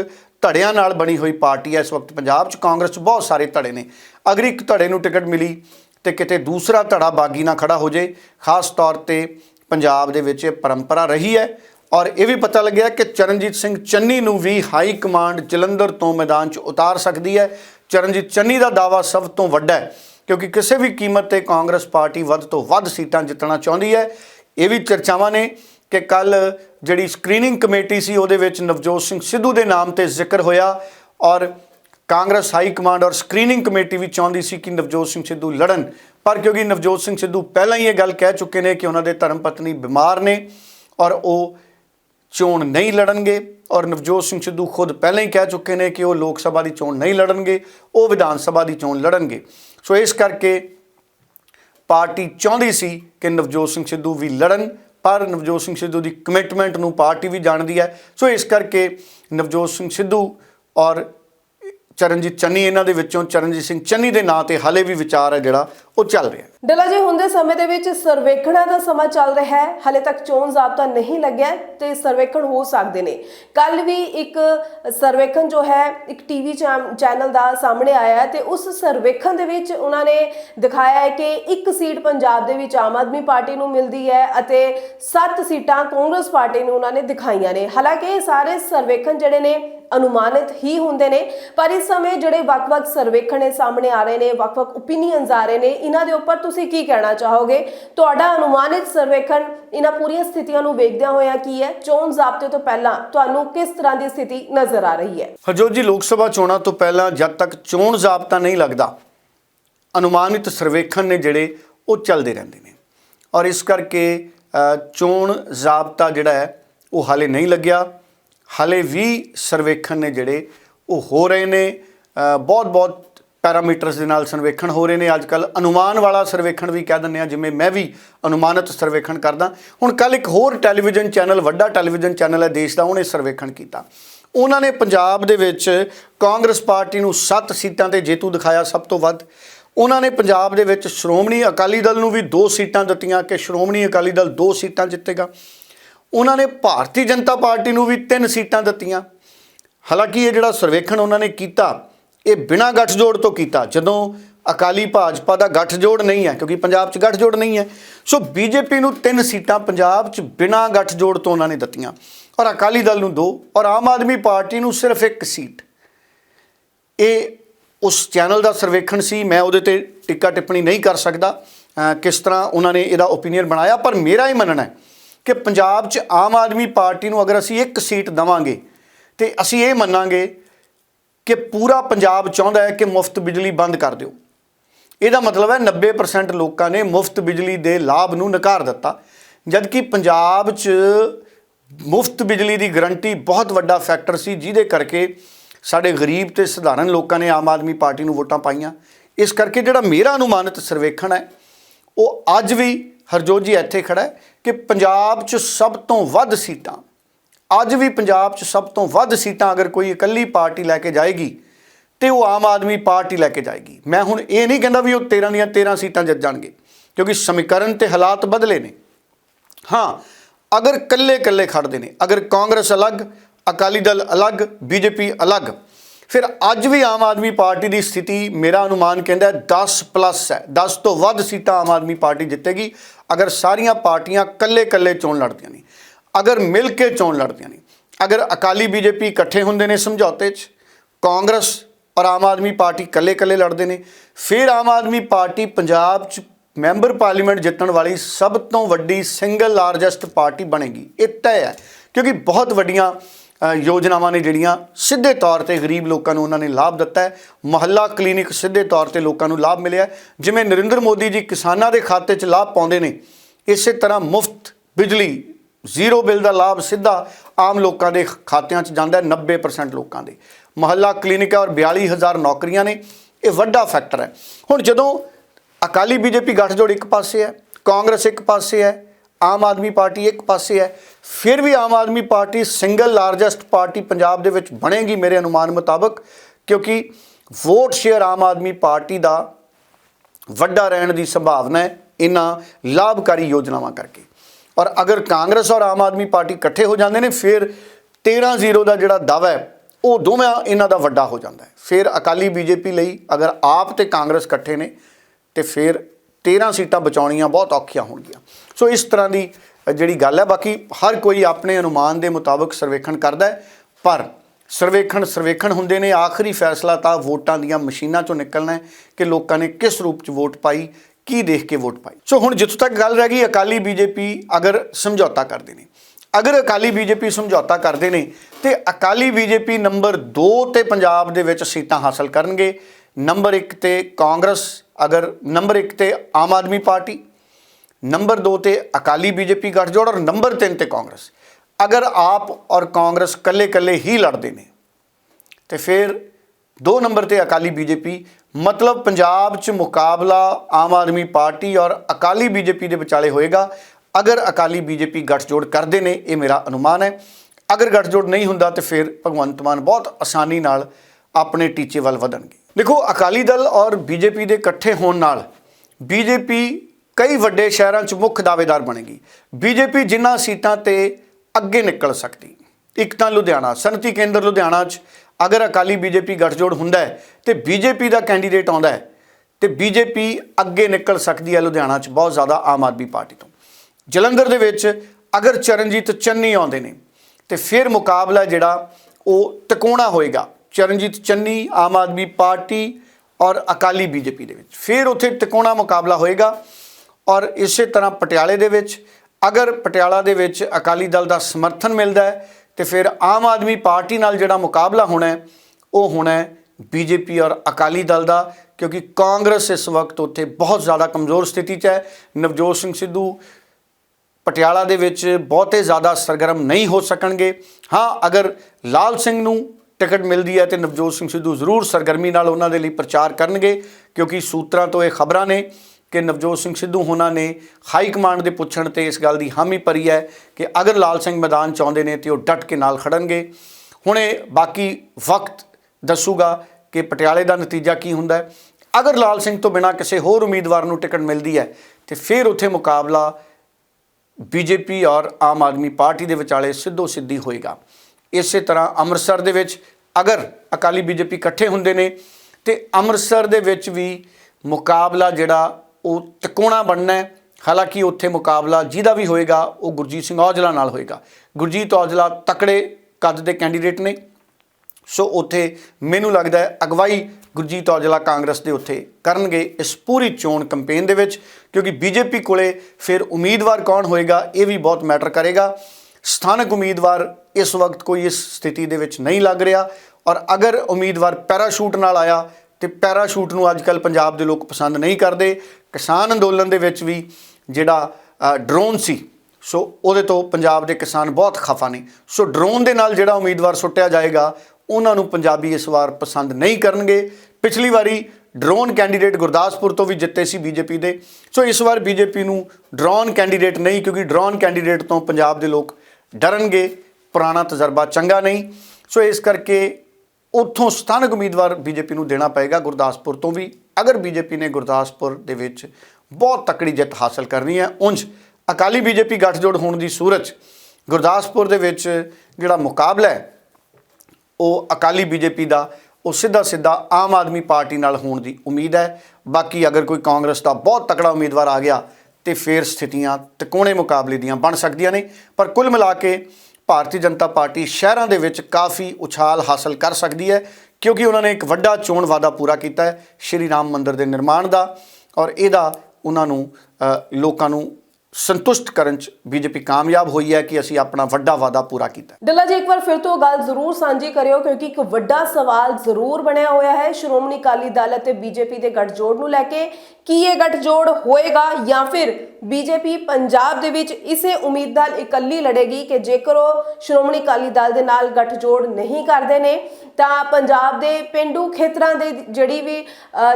ਧੜਿਆਂ ਨਾਲ ਬਣੀ ਹੋਈ ਪਾਰਟੀ ਹੈ। ਇਸ ਵਕਤ ਪੰਜਾਬ 'ਚ ਕਾਂਗਰਸ 'ਚ ਬਹੁਤ ਸਾਰੇ ਧੜੇ ਨੇ। ਅਗਰ ਇੱਕ ਧੜੇ ਨੂੰ ਟਿਕਟ ਮਿਲੀ ਤੇ ਕਿਤੇ ਦੂਸਰਾ ਧੜਾ ਬਾਗੀ ਨਾ ਖੜਾ ਹੋ ਜੇ ਖਾਸ ਤੌਰ ਤੇ ਪੰਜਾਬ ਦੇ ਵਿੱਚ ਇਹ ਪਰੰਪਰਾ ਰਹੀ ਹੈ ਔਰ ਇਹ ਵੀ ਪਤਾ ਲੱਗਿਆ ਕਿ ਚਰਨਜੀਤ ਸਿੰਘ ਚੰਨੀ ਨੂੰ ਵੀ ਹਾਈ ਕਮਾਂਡ ਜਲੰਧਰ ਤੋਂ ਮੈਦਾਨ 'ਚ ਉਤਾਰ ਸਕਦੀ ਹੈ। ਚਰਨਜੀਤ ਚੰਨੀ ਦਾ ਦਾਵਾ ਸਭ ਤੋਂ ਵੱਡਾ ਹੈ ਕਿਉਂਕਿ ਕਿਸੇ ਵੀ ਕੀਮਤ ਤੇ ਕਾਂਗਰਸ ਪਾਰਟੀ ਵੱਧ ਤੋਂ ਵੱਧ ਸੀਟਾਂ ਜਿੱਤਣਾ ਚਾਹੁੰਦੀ ਹੈ। ਇਹ ਵੀ ਚਰਚਾਵਾਂ ਨੇ ਕਿ ਕੱਲ ਜਿਹੜੀ ਸਕਰੀਨਿੰਗ ਕਮੇਟੀ ਸੀ ਉਹਦੇ ਵਿੱਚ ਨਵਜੋਤ ਸਿੰਘ ਸਿੱਧੂ ਦੇ ਨਾਮ ਤੇ ਜ਼ਿਕਰ ਹੋਇਆ ਔਰ ਕਾਂਗਰਸ ਹਾਈ ਕਮਾਂਡ ਔਰ ਸਕਰੀਨਿੰਗ ਕਮੇਟੀ ਵੀ ਚਾਹੁੰਦੀ ਸੀ ਕਿ ਨਵਜੋਤ ਸਿੰਘ ਸਿੱਧੂ ਲੜਨ। ਪਰ ਕਿਉਂਕਿ ਨਵਜੋਤ ਸਿੰਘ ਸਿੱਧੂ ਪਹਿਲਾਂ ਹੀ ਇਹ ਗੱਲ ਕਹਿ ਚੁੱਕੇ ਨੇ ਕਿ ਉਹਨਾਂ ਦੇ ਧਰਮ ਪਤਨੀ ਬਿਮਾਰ ਨੇ ਔਰ ਉਹ ਚੋਣ ਨਹੀਂ ਲੜਨਗੇ ਔਰ ਨਵਜੋਤ ਸਿੰਘ ਸਿੱਧੂ ਖੁਦ ਪਹਿਲਾਂ ਹੀ ਕਹਿ ਚੁੱਕੇ ਨੇ ਕਿ ਉਹ ਲੋਕ ਸਭਾ ਦੀ ਚੋਣ ਨਹੀਂ ਲੜਨਗੇ, ਉਹ ਵਿਧਾਨ ਸਭਾ ਦੀ ਚੋਣ ਲੜਨਗੇ। ਸੋ ਇਸ ਕਰਕੇ ਪਾਰਟੀ ਚਾਹੁੰਦੀ ਸੀ ਕਿ ਨਵਜੋਤ ਸਿੰਘ ਸਿੱਧੂ ਵੀ ਲੜਨ, ਪਰ ਨਵਜੋਤ ਸਿੰਘ ਸਿੱਧੂ ਦੀ ਕਮਿਟਮੈਂਟ ਨੂੰ ਪਾਰਟੀ ਵੀ ਜਾਣਦੀ ਹੈ। ਸੋ ਇਸ ਕਰਕੇ ਨਵਜੋਤ ਸਿੰਘ ਸਿੱਧੂ ਔਰ ਚਰਨਜੀਤ ਚੰਨੀ ਇਹਨਾਂ ਦੇ ਵਿੱਚੋਂ, ਚਰਨਜੀਤ ਸਿੰਘ ਚੰਨੀ ਦੇ ਨਾਂ ਤੇ ਹਾਲੇ ਵੀ ਵਿਚਾਰ ਹੈ ਜਿਹੜਾ ਉਹ ਚੱਲ ਰਿਹਾ ਡਲਾ ਜੀ, ਹੁਣ ਦੇ ਸਮੇਂ ਦੇ ਵਿੱਚ ਸਰਵੇਖਣਾਂ ਦਾ ਸਮਾਂ ਚੱਲ ਰਿਹਾ ਹੈ। ਹਲੇ ਤੱਕ ਚੋਣ ਜ਼ਾਬਤਾ ਨਹੀਂ ਲੱਗਿਆ ਤੇ ਸਰਵੇਖਣ ਹੋ ਸਕਦੇ ਨੇ। ਕੱਲ ਵੀ ਇੱਕ ਸਰਵੇਖਣ ਜੋ ਹੈ, ਇੱਕ ਟੀਵੀ ਚੈਨਲ ਦਾ ਸਾਹਮਣੇ ਆਇਆ ਹੈ ਤੇ ਉਸ ਸਰਵੇਖਣ ਦੇ ਵਿੱਚ ਉਹਨਾਂ ਨੇ ਦਿਖਾਇਆ ਹੈ ਕਿ ਇੱਕ ਸੀਟ ਪੰਜਾਬ ਦੇ ਵਿੱਚ ਆਮ ਆਦਮੀ ਪਾਰਟੀ ਨੂੰ ਮਿਲਦੀ ਹੈ ਅਤੇ 7 ਸੀਟਾਂ ਕਾਂਗਰਸ ਪਾਰਟੀ ਨੂੰ ਉਹਨਾਂ ਨੇ ਦਿਖਾਈਆਂ ਨੇ। ਹਾਲਾਂਕਿ ਇਹ ਸਾਰੇ ਸਰਵੇਖਣ ਜਿਹੜੇ ਨੇ, ਅਨੁਮਾਨਿਤ ਹੀ ਹੁੰਦੇ ਨੇ, ਪਰ ਇਸ ਸਮੇਂ ਜਿਹੜੇ ਵੱਖ-ਵੱਖ ਸਰਵੇਖਣ ਸਾਹਮਣੇ ਆ ਰਹੇ ਨੇ, ਵੱਖ-ਵੱਖ ਓਪੀਨੀਅਨਸ ਆ ਰਹੇ ਨੇ ਇਹਨਾਂ ਦੇ ਉੱਪਰ ਤੁਸੀਂ ਕੀ ਕਹਿਣਾ ਚਾਹੋਗੇ? ਤੁਹਾਡਾ ਅਨੁਮਾਨਿਤ ਸਰਵੇਖਣ ਇਹਨਾਂ ਪੂਰੀਆਂ ਸਥਿਤੀਆਂ ਨੂੰ ਵੇਖਦਿਆਂ ਹੋਇਆਂ ਕੀ ਹੈ? ਚੋਣ ਜ਼ਾਬਤੇ ਤੋਂ ਪਹਿਲਾਂ ਤੁਹਾਨੂੰ ਕਿਸ ਤਰ੍ਹਾਂ ਦੀ ਸਥਿਤੀ ਨਜ਼ਰ ਆ ਰਹੀ ਹੈ? ਹਰਜੋਤ ਜੀ ਲੋਕ ਸਭਾ ਚੋਣਾਂ ਤੋਂ ਪਹਿਲਾਂ ਜਦ ਤੱਕ ਚੋਣ ਜ਼ਾਬਤਾ ਨਹੀਂ ਲੱਗਦਾ, ਅਨੁਮਾਨਿਤ ਸਰਵੇਖਣ ਨੇ ਜਿਹੜੇ ਉਹ ਚੱਲਦੇ ਰਹਿੰਦੇ ਨੇ। ਔਰ ਇਸ ਕਰਕੇ ਚੋਣ ਜ਼ਾਬਤਾ ਜਿਹੜਾ ਹੈ, ਉਹ ਹਾਲੇ ਨਹੀਂ ਲੱਗਿਆ। ਹਾਲੇ ਵੀ ਸਰਵੇਖਣ ਨੇ ਜਿਹੜੇ ਉਹ ਹੋ ਰਹੇ ਨੇ। ਬਹੁਤ ਬਹੁਤ ਪੈਰਾਮੀਟਰਸ ਦੇ ਨਾਲ ਸਰਵੇਖਣ ਹੋ ਰਹੇ ਨੇ। ਅੱਜ ਕੱਲ ਅਨੁਮਾਨ ਵਾਲਾ ਸਰਵੇਖਣ ਵੀ ਕਹਿ ਦਿੰਦੇ ਆ, ਜਿਵੇਂ ਮੈਂ ਵੀ ਅਨੁਮਾਨਿਤ ਸਰਵੇਖਣ ਕਰਦਾ। ਹੁਣ ਕੱਲ ਇੱਕ ਹੋਰ ਟੈਲੀਵਿਜ਼ਨ ਚੈਨਲ, ਵੱਡਾ ਟੈਲੀਵਿਜ਼ਨ ਚੈਨਲ ਹੈ ਦੇਸ਼ ਦਾ, ਉਹਨੇ ਸਰਵੇਖਣ ਕੀਤਾ। ਉਹਨਾਂ ਨੇ ਪੰਜਾਬ ਦੇ ਵਿੱਚ ਕਾਂਗਰਸ ਪਾਰਟੀ ਨੂੰ 7 ਸੀਟਾਂ ਤੇ ਜੇਤੂ ਦਿਖਾਇਆ ਸਭ ਤੋਂ ਵੱਧ। ਉਹਨਾਂ ਨੇ ਪੰਜਾਬ ਦੇ ਵਿੱਚ ਸ਼੍ਰੋਮਣੀ ਅਕਾਲੀ ਦਲ ਨੂੰ ਵੀ 2 ਸੀਟਾਂ ਦਿੱਤੀਆਂ ਕਿ ਸ਼੍ਰੋਮਣੀ ਅਕਾਲੀ ਦਲ 2 ਸੀਟਾਂ ਜਿੱਤੇਗਾ। ਉਹਨਾਂ ਨੇ ਭਾਰਤੀ ਜਨਤਾ ਪਾਰਟੀ ਨੂੰ ਵੀ 3 ਸੀਟਾਂ ਦਿੱਤੀਆਂ। ਹਾਲਾਂਕਿ ਇਹ ਜਿਹੜਾ ਸਰਵੇਖਣ ਉਹਨਾਂ ਨੇ ਕੀਤਾ ਇਹ ਬਿਨਾਂ ਗੱਠਜੋੜ ਤੋਂ ਕੀਤਾ, ਜਦੋਂ ਅਕਾਲੀ ਭਾਜਪਾ ਦਾ ਗੱਠਜੋੜ ਨਹੀਂ ਹੈ, ਕਿਉਂਕਿ ਪੰਜਾਬ 'ਚ ਗੱਠਜੋੜ ਨਹੀਂ ਹੈ। ਸੋ ਬੀਜੇਪੀ ਨੂੰ ਤਿੰਨ ਸੀਟਾਂ ਪੰਜਾਬ 'ਚ ਬਿਨਾਂ ਗੱਠਜੋੜ ਤੋਂ ਉਹਨਾਂ ਨੇ ਦਿੱਤੀਆਂ। ਔਰ ਅਕਾਲੀ ਦਲ ਨੂੰ ਦੋ, ਔਰ ਆਮ ਆਦਮੀ ਪਾਰਟੀ ਨੂੰ ਸਿਰਫ ਇੱਕ ਸੀਟ। ਇਹ ਉਸ ਚੈਨਲ ਦਾ ਸਰਵੇਖਣ ਸੀ, ਮੈਂ ਉਹਦੇ ਤੇ ਟਿੱਕਾ ਟਿੱਪਣੀ ਨਹੀਂ ਕਰ ਸਕਦਾ ਕਿਸ ਤਰ੍ਹਾਂ ਉਹਨਾਂ ਨੇ ਇਹਦਾ ਓਪੀਨੀਅਨ ਬਣਾਇਆ, ਪਰ ਮੇਰਾ ਹੀ ਮੰਨਣਾ ਹੈ ਕਿ ਪੰਜਾਬ 'ਚ ਆਮ ਆਦਮੀ ਪਾਰਟੀ ਨੂੰ ਅਗਰ ਅਸੀਂ ਇੱਕ ਸੀਟ ਦਵਾਂਗੇ, ਤੇ ਅਸੀਂ ਇਹ ਮੰਨਾਂਗੇ ਕਿ ਪੂਰਾ ਪੰਜਾਬ ਚਾਹੁੰਦਾ ਹੈ ਕਿ ਮੁਫਤ ਬਿਜਲੀ ਬੰਦ ਕਰ ਦਿਓ। ਇਹਦਾ ਮਤਲਬ ਹੈ 90% ਲੋਕਾਂ ਨੇ ਮੁਫਤ ਬਿਜਲੀ ਦੇ ਲਾਭ ਨੂੰ ਨਕਾਰ ਦਿੱਤਾ। ਜਦਕਿ ਪੰਜਾਬ 'ਚ ਮੁਫਤ ਬਿਜਲੀ ਦੀ ਗਰੰਟੀ ਬਹੁਤ ਵੱਡਾ ਫੈਕਟਰ ਸੀ, ਜਿਹਦੇ ਕਰਕੇ ਸਾਡੇ ਗਰੀਬ ਤੇ ਸਧਾਰਨ ਲੋਕਾਂ ਨੇ ਆਮ ਆਦਮੀ ਪਾਰਟੀ ਨੂੰ ਵੋਟਾਂ ਪਾਈਆਂ। ਇਸ ਕਰਕੇ ਜਿਹੜਾ ਮੇਰਾ ਅਨੁਮਾਨਿਤ ਸਰਵੇਖਣ ਹੈ, ਉਹ ਅੱਜ ਵੀ ਹਰਜੋਤ ਜੀ ਇੱਥੇ ਖੜਾ ਹੈ ਕਿ ਪੰਜਾਬ 'ਚ ਸਭ ਤੋਂ ਵੱਧ ਸੀਟਾਂ ਅੱਜ ਵੀ ਪੰਜਾਬ 'ਚ ਸਭ ਤੋਂ ਵੱਧ ਸੀਟਾਂ ਅਗਰ ਕੋਈ ਇਕੱਲੀ ਪਾਰਟੀ ਲੈ ਕੇ ਜਾਏਗੀ, ਤੇ ਉਹ ਆਮ ਆਦਮੀ ਪਾਰਟੀ ਲੈ ਕੇ ਜਾਏਗੀ। ਮੈਂ ਹੁਣ ਇਹ ਨਹੀਂ ਕਹਿੰਦਾ ਵੀ ਉਹ 13 ਦੀਆਂ 13 ਸੀਟਾਂ ਜਿੱਤ ਜਾਣਗੇ, ਕਿਉਂਕਿ ਸਮੀਕਰਨ ਤੇ ਹਾਲਾਤ ਬਦਲੇ ਨੇ। ਹਾਂ, ਅਗਰ ਕੱਲੇ-ਕੱਲੇ ਖੜਦੇ ਨੇ, ਅਗਰ ਕਾਂਗਰਸ ਅਲੱਗ, ਅਕਾਲੀ ਦਲ ਅਲੱਗ, ਬੀਜੇਪੀ ਅਲੱਗ, ਫਿਰ ਅੱਜ ਵੀ ਆਮ ਆਦਮੀ ਪਾਰਟੀ ਦੀ ਸਥਿਤੀ ਮੇਰਾ ਅਨੁਮਾਨ ਕਹਿੰਦਾ ਹੈ 10 ਪਲੱਸ ਹੈ। 10 ਤੋਂ ਵੱਧ ਸੀਟਾਂ ਆਮ ਆਦਮੀ ਪਾਰਟੀ ਜਿੱਤੇਗੀ, ਅਗਰ ਸਾਰੀਆਂ ਪਾਰਟੀਆਂ ਕੱਲੇ-ਕੱਲੇ ਚੋਣ ਲੜਦੀਆਂ ਨੇ। ਅਗਰ ਮਿਲ ਕੇ ਚੋਣ ਲੜਦੀਆਂ ਨੇ, ਅਗਰ ਅਕਾਲੀ ਬੀਜੇਪੀ ਇਕੱਠੇ ਹੁੰਦੇ ਨੇ ਸਮਝੌਤੇ 'ਚ, ਕਾਂਗਰਸ ਔਰ ਆਮ ਆਦਮੀ ਪਾਰਟੀ ਕੱਲੇ-ਕੱਲੇ ਲੜਦੇ ਨੇ, ਫਿਰ ਆਮ ਆਦਮੀ ਪਾਰਟੀ ਪੰਜਾਬ 'ਚ ਮੈਂਬਰ ਪਾਰਲੀਮੈਂਟ ਜਿੱਤਣ ਵਾਲੀ ਸਭ ਤੋਂ ਵੱਡੀ ਸਿੰਗਲ ਲਾਰਜੈਸਟ ਪਾਰਟੀ ਬਣੇਗੀ। ਇਹ ਤੈਅ ਹੈ, ਕਿਉਂਕਿ ਬਹੁਤ ਵੱਡੀਆਂ ਯੋਜਨਾਵਾਂ ਨੇ ਜਿਹੜੀਆਂ ਸਿੱਧੇ ਤੌਰ ਤੇ ਗਰੀਬ ਲੋਕਾਂ ਨੂੰ ਉਹਨਾਂ ਨੇ ਲਾਭ ਦਿੱਤਾ ਹੈ। ਮਹੱਲਾ ਕਲੀਨਿਕ ਸਿੱਧੇ ਤੌਰ ਤੇ ਲੋਕਾਂ ਨੂੰ ਲਾਭ ਮਿਲਿਆ ਜਿਵੇਂ ਨਰਿੰਦਰ ਮੋਦੀ ਜੀ ਕਿਸਾਨਾਂ ਦੇ ਖਾਤੇ 'ਚ ਲਾਭ ਪਾਉਂਦੇ ਨੇ, ਇਸੇ ਤਰ੍ਹਾਂ ਮੁਫਤ ਬਿਜਲੀ ਜ਼ੀਰੋ ਬਿੱਲ ਦਾ ਲਾਭ ਸਿੱਧਾ ਆਮ ਲੋਕਾਂ ਦੇ ਖਾਤਿਆਂ 'ਚ ਜਾਂਦਾ ਹੈ 90% ਲੋਕਾਂ ਦੇ। ਮਹੱਲਾ ਕਲੀਨਿਕ ਹੈ ਔਰ 42000 ਨੌਕਰੀਆਂ ਨੇ, ਇਹ ਵੱਡਾ ਫੈਕਟਰ ਹੈ। ਹੁਣ ਜਦੋਂ ਅਕਾਲੀ ਬੀਜੇਪੀ ਗੱਠਜੋੜ ਇੱਕ ਪਾਸੇ ਹੈ, ਕਾਂਗਰਸ ਇੱਕ ਪਾਸੇ ਹੈ, ਆਮ ਆਦਮੀ ਪਾਰਟੀ ਇੱਕ ਪਾਸੇ ਹੈ, ਫਿਰ ਵੀ Aam Aadmi party single largest party Punjab ਦੇ ਵਿੱਚ ਬਣੇਗੀ ਮੇਰੇ ਅਨੁਮਾਨ ਮੁਤਾਬਕ, ਕਿਉਂਕਿ vote share Aam Aadmi party ਦਾ ਵੱਡਾ ਰਹਿਣ ਦੀ ਸੰਭਾਵਨਾ ਹੈ ਇਹਨਾਂ ਲਾਭਕਾਰੀ ਯੋਜਨਾਵਾਂ ਕਰਕੇ। ਪਰ ਅਗਰ ਕਾਂਗਰਸ ਔਰ ਆਮ ਆਦਮੀ ਪਾਰਟੀ ਇਕੱਠੇ ਹੋ ਜਾਂਦੇ ਨੇ, ਫਿਰ 13-0 ਦਾ ਜਿਹੜਾ ਦਾਵਾ ਹੈ, ਉਹ ਦੋਵੇਂ ਇਹਨਾਂ ਦਾ ਵੱਡਾ ਹੋ ਜਾਂਦਾ ਹੈ। ਫਿਰ ਅਕਾਲੀ ਬੀਜੇਪੀ ਲਈ ਅਗਰ ਆਪ ਤੇ ਕਾਂਗਰਸ ਇਕੱਠੇ ਨੇ, ਤੇ ਫਿਰ 13 ਸੀਟਾਂ ਬਚਾਉਣੀਆਂ ਬਹੁਤ ਔਖੀਆਂ ਹੋਣਗੀਆਂ। ਸੋ ਇਸ ਤਰ੍ਹਾਂ ਦੀ ਜਿਹੜੀ ਗੱਲ ਹੈ, ਬਾਕੀ ਹਰ ਕੋਈ ਆਪਣੇ ਅਨੁਮਾਨ ਦੇ ਮੁਤਾਬਕ ਸਰਵੇਖਣ ਕਰਦਾ ਹੈ, ਪਰ ਸਰਵੇਖਣ ਸਰਵੇਖਣ ਹੁੰਦੇ ਨੇ। ਆਖਰੀ ਫੈਸਲਾ ਤਾਂ ਵੋਟਾਂ ਦੀਆਂ ਮਸ਼ੀਨਾਂ ਚੋਂ ਨਿਕਲਣਾ ਹੈ ਕਿ ਲੋਕਾਂ ਨੇ ਕਿਸ ਰੂਪ 'ਚ ਵੋਟ ਪਾਈ ਕੀ ਦੇਖ ਕੇ ਵੋਟ ਪਾਈ? ਸੋ ਹੁਣ ਜਿੱਥੋਂ ਤੱਕ ਗੱਲ ਰਹਿ ਗਈ, ਅਕਾਲੀ ਬੀਜੇਪੀ ਅਗਰ ਸਮਝੌਤਾ ਕਰਦੇ ਨੇ। ਅਗਰ ਅਕਾਲੀ ਬੀਜੇਪੀ ਸਮਝੌਤਾ ਕਰਦੇ ਨੇ, ਤੇ ਅਕਾਲੀ ਬੀਜੇਪੀ ਨੰਬਰ 2 ਤੇ ਪੰਜਾਬ ਦੇ ਵਿੱਚ ਸੀਟਾਂ ਹਾਸਲ ਕਰਨਗੇ। ਨੰਬਰ 1 ਤੇ ਕਾਂਗਰਸ, ਅਗਰ ਨੰਬਰ 1 ਤੇ ਆਮ ਆਦਮੀ ਪਾਰਟੀ, ਨੰਬਰ 2 ਤੇ ਅਕਾਲੀ ਬੀਜੇਪੀ ਗੱਠਜੋੜ, ਔਰ ਨੰਬਰ 3 ਤੇ ਕਾਂਗਰਸ। ਅਗਰ ਆਪ ਔਰ ਕਾਂਗਰਸ ਕੱਲੇ-ਕੱਲੇ ਹੀ ਲੜਦੇ ਨੇ, ਤੇ ਫਿਰ ਦੋ ਨੰਬਰ ਤੇ ਅਕਾਲੀ ਬੀਜੇਪੀ, ਮਤਲਬ ਪੰਜਾਬ 'ਚ ਮੁਕਾਬਲਾ ਆਮ ਆਦਮੀ ਪਾਰਟੀ ਔਰ ਅਕਾਲੀ ਬੀਜੇਪੀ ਦੇ ਵਿਚਾਲੇ ਹੋਏਗਾ। ਅਗਰ ਅਕਾਲੀ ਬੀਜੇਪੀ ਗੱਠਜੋੜ ਕਰਦੇ ਨੇ, ਇਹ ਮੇਰਾ ਅਨੁਮਾਨ ਹੈ। ਅਗਰ ਗੱਠਜੋੜ ਨਹੀਂ ਹੁੰਦਾ, ਤੇ ਫਿਰ ਭਗਵੰਤ ਮਾਨ ਬਹੁਤ ਆਸਾਨੀ ਨਾਲ ਆਪਣੇ ਟੀਚੇ ਵੱਲ ਵਧਣਗੇ। ਦੇਖੋ, ਅਕਾਲੀ ਦਲ ਔਰ ਬੀਜੇਪੀ ਦੇ ਇਕੱਠੇ ਹੋਣ ਨਾਲ ਬੀਜੇਪੀ ਕਈ ਵੱਡੇ ਸ਼ਹਿਰਾਂ 'ਚ ਮੁੱਖ ਦਾਅਵੇਦਾਰ ਬਣੇਗੀ। ਬੀਜੇਪੀ ਜਿਨ੍ਹਾਂ ਸੀਟਾਂ ਤੇ ਅੱਗੇ ਨਿਕਲ ਸਕਦੀ। ਇੱਕ ਤਾਂ ਲੁਧਿਆਣਾ, ਸਨਅਤੀ ਕੇਂਦਰ ਲੁਧਿਆਣਾ 'ਚ ਅਗਰ ਅਕਾਲੀ ਬੀਜੇਪੀ ਗੱਠਜੋੜ ਹੁੰਦਾ ਹੈ ਤੇ ਬੀਜੇਪੀ ਦਾ ਕੈਂਡੀਡੇਟ ਆਉਂਦਾ ਹੈ, ਤੇ ਬੀਜੇਪੀ ਅੱਗੇ ਨਿਕਲ ਸਕਦੀ ਹੈ ਲੁਧਿਆਣਾ 'ਚ ਬਹੁਤ ਜ਼ਿਆਦਾ ਆਮ ਆਦਮੀ ਪਾਰਟੀ ਤੋਂ। ਜਲੰਧਰ ਦੇ ਵਿੱਚ ਅਗਰ ਚਰਨਜੀਤ ਚੰਨੀ ਆਉਂਦੇ ਨੇ, ਤੇ ਫਿਰ ਮੁਕਾਬਲਾ ਜਿਹੜਾ ਉਹ ਤਿਕੋਣਾ ਹੋਏਗਾ। ਚਰਨਜੀਤ ਚੰਨੀ ਆਮ ਆਦਮੀ ਪਾਰਟੀ ਔਰ ਅਕਾਲੀ ਬੀਜੇਪੀ ਦੇ ਵਿੱਚ। ਫਿਰ ਉੱਥੇ ਤਿਕੋਣਾ ਮੁਕਾਬਲਾ ਹੋਏਗਾ ਔਰ ਇਸੇ ਤਰ੍ਹਾਂ ਪਟਿਆਲੇ ਦੇ ਵਿੱਚ ਅਗਰ ਪਟਿਆਲਾ ਦੇ ਵਿੱਚ ਅਕਾਲੀ ਦਲ ਦਾ ਸਮਰਥਨ ਮਿਲਦਾ ਹੈ ਤੇ ਫਿਰ ਆਮ ਆਦਮੀ ਪਾਰਟੀ ਨਾਲ ਜਿਹੜਾ ਮੁਕਾਬਲਾ ਹੋਣਾ ਉਹ ਹੋਣਾ ਹੈ ਬੀਜੇਪੀ ਔਰ ਅਕਾਲੀ ਦਲ ਦਾ, ਕਿਉਂਕਿ ਕਾਂਗਰਸ ਇਸ ਵਕਤ ਉੱਥੇ ਬਹੁਤ ਜ਼ਿਆਦਾ ਕਮਜ਼ੋਰ ਸਥਿਤੀ 'ਚ ਹੈ। ਨਵਜੋਤ ਸਿੰਘ ਸਿੱਧੂ ਪਟਿਆਲਾ ਦੇ ਵਿੱਚ ਬਹੁਤੇ ਜ਼ਿਆਦਾ ਸਰਗਰਮ ਨਹੀਂ ਹੋ ਸਕਣਗੇ। ਹਾਂ, ਅਗਰ ਲਾਲ ਸਿੰਘ ਨੂੰ ਟਿਕਟ ਮਿਲਦੀ ਹੈ ਤੇ ਨਵਜੋਤ ਸਿੰਘ ਸਿੱਧੂ ਜ਼ਰੂਰ ਸਰਗਰਮੀ ਨਾਲ ਉਹਨਾਂ ਦੇ ਲਈ ਪ੍ਰਚਾਰ ਕਰਨਗੇ, ਕਿਉਂਕਿ ਸੂਤਰਾਂ ਤੋਂ ਇਹ ਖਬਰਾਂ ਨੇ ਕਿ ਨਵਜੋਤ ਸਿੰਘ ਸਿੱਧੂ ਉਹਨਾਂ ਨੇ ਹਾਈ ਕਮਾਂਡ ਦੇ ਪੁੱਛਣ ਤੇ ਇਸ ਗੱਲ ਦੀ ਹਾਮੀ ਭਰੀ ਹੈ ਕਿ ਅਗਰ ਲਾਲ ਸਿੰਘ ਮੈਦਾਨ ਚਾਹੁੰਦੇ ਨੇ ਤੇ ਉਹ ਡਟ ਕੇ ਨਾਲ ਖੜਨਗੇ। ਹੁਣੇ ਬਾਕੀ ਵਕਤ ਦੱਸੂਗਾ ਕਿ ਪਟਿਆਲੇ ਦਾ ਨਤੀਜਾ ਕੀ ਹੁੰਦਾ ਅਗਰ ਲਾਲ ਸਿੰਘ ਤੋਂ ਬਿਨਾ ਕਿਸੇ ਹੋਰ ਉਮੀਦਵਾਰ ਨੂੰ ਟਿਕਟ ਮਿਲਦੀ ਹੈ, ਤੇ ਫਿਰ ਉੱਥੇ ਮੁਕਾਬਲਾ ਬੀਜੇਪੀ ਔਰ ਆਮ ਆਦਮੀ ਪਾਰਟੀ ਦੇ ਵਿਚਾਲੇ ਸਿੱਧੋ ਸਿੱਧੀ ਹੋਏਗਾ। ਇਸੇ ਤਰ੍ਹਾਂ ਅੰਮ੍ਰਿਤਸਰ ਦੇ ਵਿੱਚ ਅਗਰ ਅਕਾਲੀ ਬੀਜੇਪੀ ਇਕੱਠੇ ਹੁੰਦੇ ਨੇ, ਤੇ ਅੰਮ੍ਰਿਤਸਰ ਦੇ ਵਿੱਚ ਵੀ ਮੁਕਾਬਲਾ ਜਿਹੜਾ ਉਹ ਤਿਕੋਣਾ ਬਣਨਾ ਹੈ। ਹਾਲਾਂਕਿ ਉੱਥੇ ਮੁਕਾਬਲਾ ਜਿਹਦਾ ਵੀ ਹੋਏਗਾ, ਉਹ ਗੁਰਜੀਤ ਸਿੰਘ ਔਜਲਾ ਨਾਲ ਹੋਏਗਾ। ਗੁਰਜੀਤ ਔਜਲਾ ਤਕੜੇ ਕੱਦ ਦੇ ਕੈਂਡੀਡੇਟ ਨੇ। ਸੋ ਉੱਥੇ ਮੈਨੂੰ ਲੱਗਦਾ ਹੈ ਅਗਵਾਈ ਗੁਰਜੀਤ ਔਜਲਾ ਕਾਂਗਰਸ ਦੇ ਉੱਥੇ ਕਰਨਗੇ ਇਸ ਪੂਰੀ ਚੋਣ ਕੈਂਪੇਨ ਦੇ ਵਿੱਚ, ਕਿਉਂਕਿ ਬੀਜੇਪੀ ਕੋਲੇ ਫਿਰ ਉਮੀਦਵਾਰ ਕੌਣ ਹੋਏਗਾ, ਇਹ ਵੀ ਬਹੁਤ ਮੈਟਰ ਕਰੇਗਾ। ਸਥਾਨਕ ਉਮੀਦਵਾਰ ਇਸ ਵਕਤ ਕੋਈ ਇਸ ਸਥਿਤੀ ਦੇ ਵਿੱਚ ਨਹੀਂ ਲੱਗ ਰਿਹਾ। ਔਰ ਅਗਰ ਉਮੀਦਵਾਰ ਪੈਰਾਸ਼ੂਟ ਨਾਲ ਆਇਆ, ਤੇ ਪੈਰਾਸ਼ੂਟ ਨੂੰ ਅੱਜਕੱਲ ਪੰਜਾਬ ਦੇ ਲੋਕ ਪਸੰਦ ਨਹੀਂ ਕਰਦੇ। ਕਿਸਾਨ ਅੰਦੋਲਨ ਦੇ ਵਿੱਚ ਵੀ ਜਿਹੜਾ ਡਰੋਨ ਸੀ, ਸੋ ਉਹਦੇ ਤੋਂ ਪੰਜਾਬ ਦੇ ਕਿਸਾਨ ਬਹੁਤ ਖਫਾ ਨੇ। ਸੋ ਡਰੋਨ ਦੇ ਨਾਲ ਜਿਹੜਾ ਉਮੀਦਵਾਰ ਸੁੱਟਿਆ ਜਾਏਗਾ, ਉਹਨਾਂ ਨੂੰ ਪੰਜਾਬੀ ਇਸ ਵਾਰ ਪਸੰਦ ਨਹੀਂ ਕਰਨਗੇ। ਪਿਛਲੀ ਵਾਰੀ ਡਰੋਨ ਕੈਂਡੀਡੇਟ ਗੁਰਦਾਸਪੁਰ ਤੋਂ ਵੀ ਜਿੱਤੇ ਸੀ ਬੀਜੇਪੀ ਦੇ। ਸੋ ਇਸ ਵਾਰ ਬੀਜੇਪੀ ਨੂੰ ਡਰੋਨ ਕੈਂਡੀਡੇਟ ਨਹੀਂ, ਕਿਉਂਕਿ ਡਰੋਨ ਕੈਂਡੀਡੇਟ ਤੋਂ ਪੰਜਾਬ ਦੇ ਲੋਕ ਡਰਨਗੇ। ਪੁਰਾਣਾ ਤਜਰਬਾ ਚੰਗਾ ਨਹੀਂ। ਸੋ ਇਸ ਕਰਕੇ ਉੱਥੋਂ ਸਥਾਨਕ ਉਮੀਦਵਾਰ ਬੀਜੇਪੀ ਨੂੰ ਦੇਣਾ ਪਏਗਾ ਗੁਰਦਾਸਪੁਰ ਤੋਂ ਵੀ। ਅਗਰ ਬੀਜੇਪੀ ਨੇ ਗੁਰਦਾਸਪੁਰ ਦੇ ਵਿੱਚ ਬਹੁਤ ਤਕੜੀ ਜਿੱਤ ਹਾਸਲ ਕਰਨੀ ਹੈ, ਉਂਝ ਅਕਾਲੀ ਬੀਜੇਪੀ ਗੱਠਜੋੜ ਹੋਣ ਦੀ ਸੂਰਤ ਗੁਰਦਾਸਪੁਰ ਦੇ ਵਿੱਚ ਜਿਹੜਾ ਮੁਕਾਬਲਾ ਹੈ, ਉਹ ਅਕਾਲੀ ਬੀਜੇਪੀ ਦਾ, ਉਹ ਸਿੱਧਾ ਸਿੱਧਾ ਆਮ ਆਦਮੀ ਪਾਰਟੀ ਨਾਲ ਹੋਣ ਦੀ ਉਮੀਦ ਹੈ। ਬਾਕੀ ਅਗਰ ਕੋਈ ਕਾਂਗਰਸ ਦਾ ਬਹੁਤ ਤਕੜਾ ਉਮੀਦਵਾਰ ਆ ਗਿਆ, ਤੇ ਫਿਰ ਸਥਿਤੀਆਂ ਤਿਕੋਣੇ ਮੁਕਾਬਲੇ ਦੀਆਂ ਬਣ ਸਕਦੀਆਂ ਨੇ। ਪਰ ਕੁੱਲ ਮਿਲਾ ਕੇ ਭਾਰਤੀ ਜਨਤਾ ਪਾਰਟੀ ਸ਼ਹਿਰਾਂ ਦੇ ਵਿੱਚ ਕਾਫੀ ਉਛਾਲ ਹਾਸਲ ਕਰ ਸਕਦੀ ਹੈ। ਕਿਉਂਕਿ ਉਹਨਾਂ ਨੇ ਇੱਕ ਵੱਡਾ ਚੋਣ ਵਾਅਦਾ ਪੂਰਾ ਕੀਤਾ ਹੈ, ਸ਼੍ਰੀ ਰਾਮ ਮੰਦਿਰ ਦੇ ਨਿਰਮਾਣ ਦਾ ਔਰ ਇਹਦਾ ਉਹਨਾਂ ਨੂੰ ਲੋਕਾਂ ਨੂੰ ਸੰਤੁਸ਼ਟ ਕਰਨ ਚ ਬੀਜੇਪੀ ਕਾਮਯਾਬ ਹੋਈ ਹੈ ਕਿ ਅਸੀਂ ਆਪਣਾ ਵੱਡਾ ਵਾਅਦਾ ਪੂਰਾ ਕੀਤਾ ਹੈ। ਡੱਲਾ ਜੀ, ਇੱਕ ਵਾਰ ਫਿਰ ਤੋਂ ਗੱਲ ਜ਼ਰੂਰ ਸਾਂਝੀ ਕਰਿਓ ਕਿਉਂਕਿ ਇੱਕ ਵੱਡਾ ਸਵਾਲ ਜ਼ਰੂਰ ਬਣਿਆ ਹੋਇਆ ਹੈ ਸ਼੍ਰੋਮਣੀ ਅਕਾਲੀ ਦਲ ਅਤੇ ਬੀਜੇਪੀ ਦੇ ਗੱਠਜੋੜ ਨੂੰ ਲੈ ਕੇ ਕੀ ਇਹ ਗੱਠਜੋੜ ਹੋਏਗਾ ਜਾਂ ਫਿਰ ਬੀਜੇਪੀ ਪੰਜਾਬ ਦੇ ਵਿੱਚ ਇਸੇ ਉਮੀਦ ਨਾਲ ਇਕੱਲੀ ਲੜੇਗੀ ਕਿ ਜੇਕਰ ਉਹ ਸ਼੍ਰੋਮਣੀ ਅਕਾਲੀ ਦਲ ਦੇ ਨਾਲ ਗੱਠਜੋੜ ਨਹੀਂ ਕਰਦੇ ਨੇ, ਤਾਂ ਪੰਜਾਬ ਦੇ ਪਿੰਡੂ ਖੇਤਰਾਂ ਦੇ ਜਿਹੜੀ ਵੀ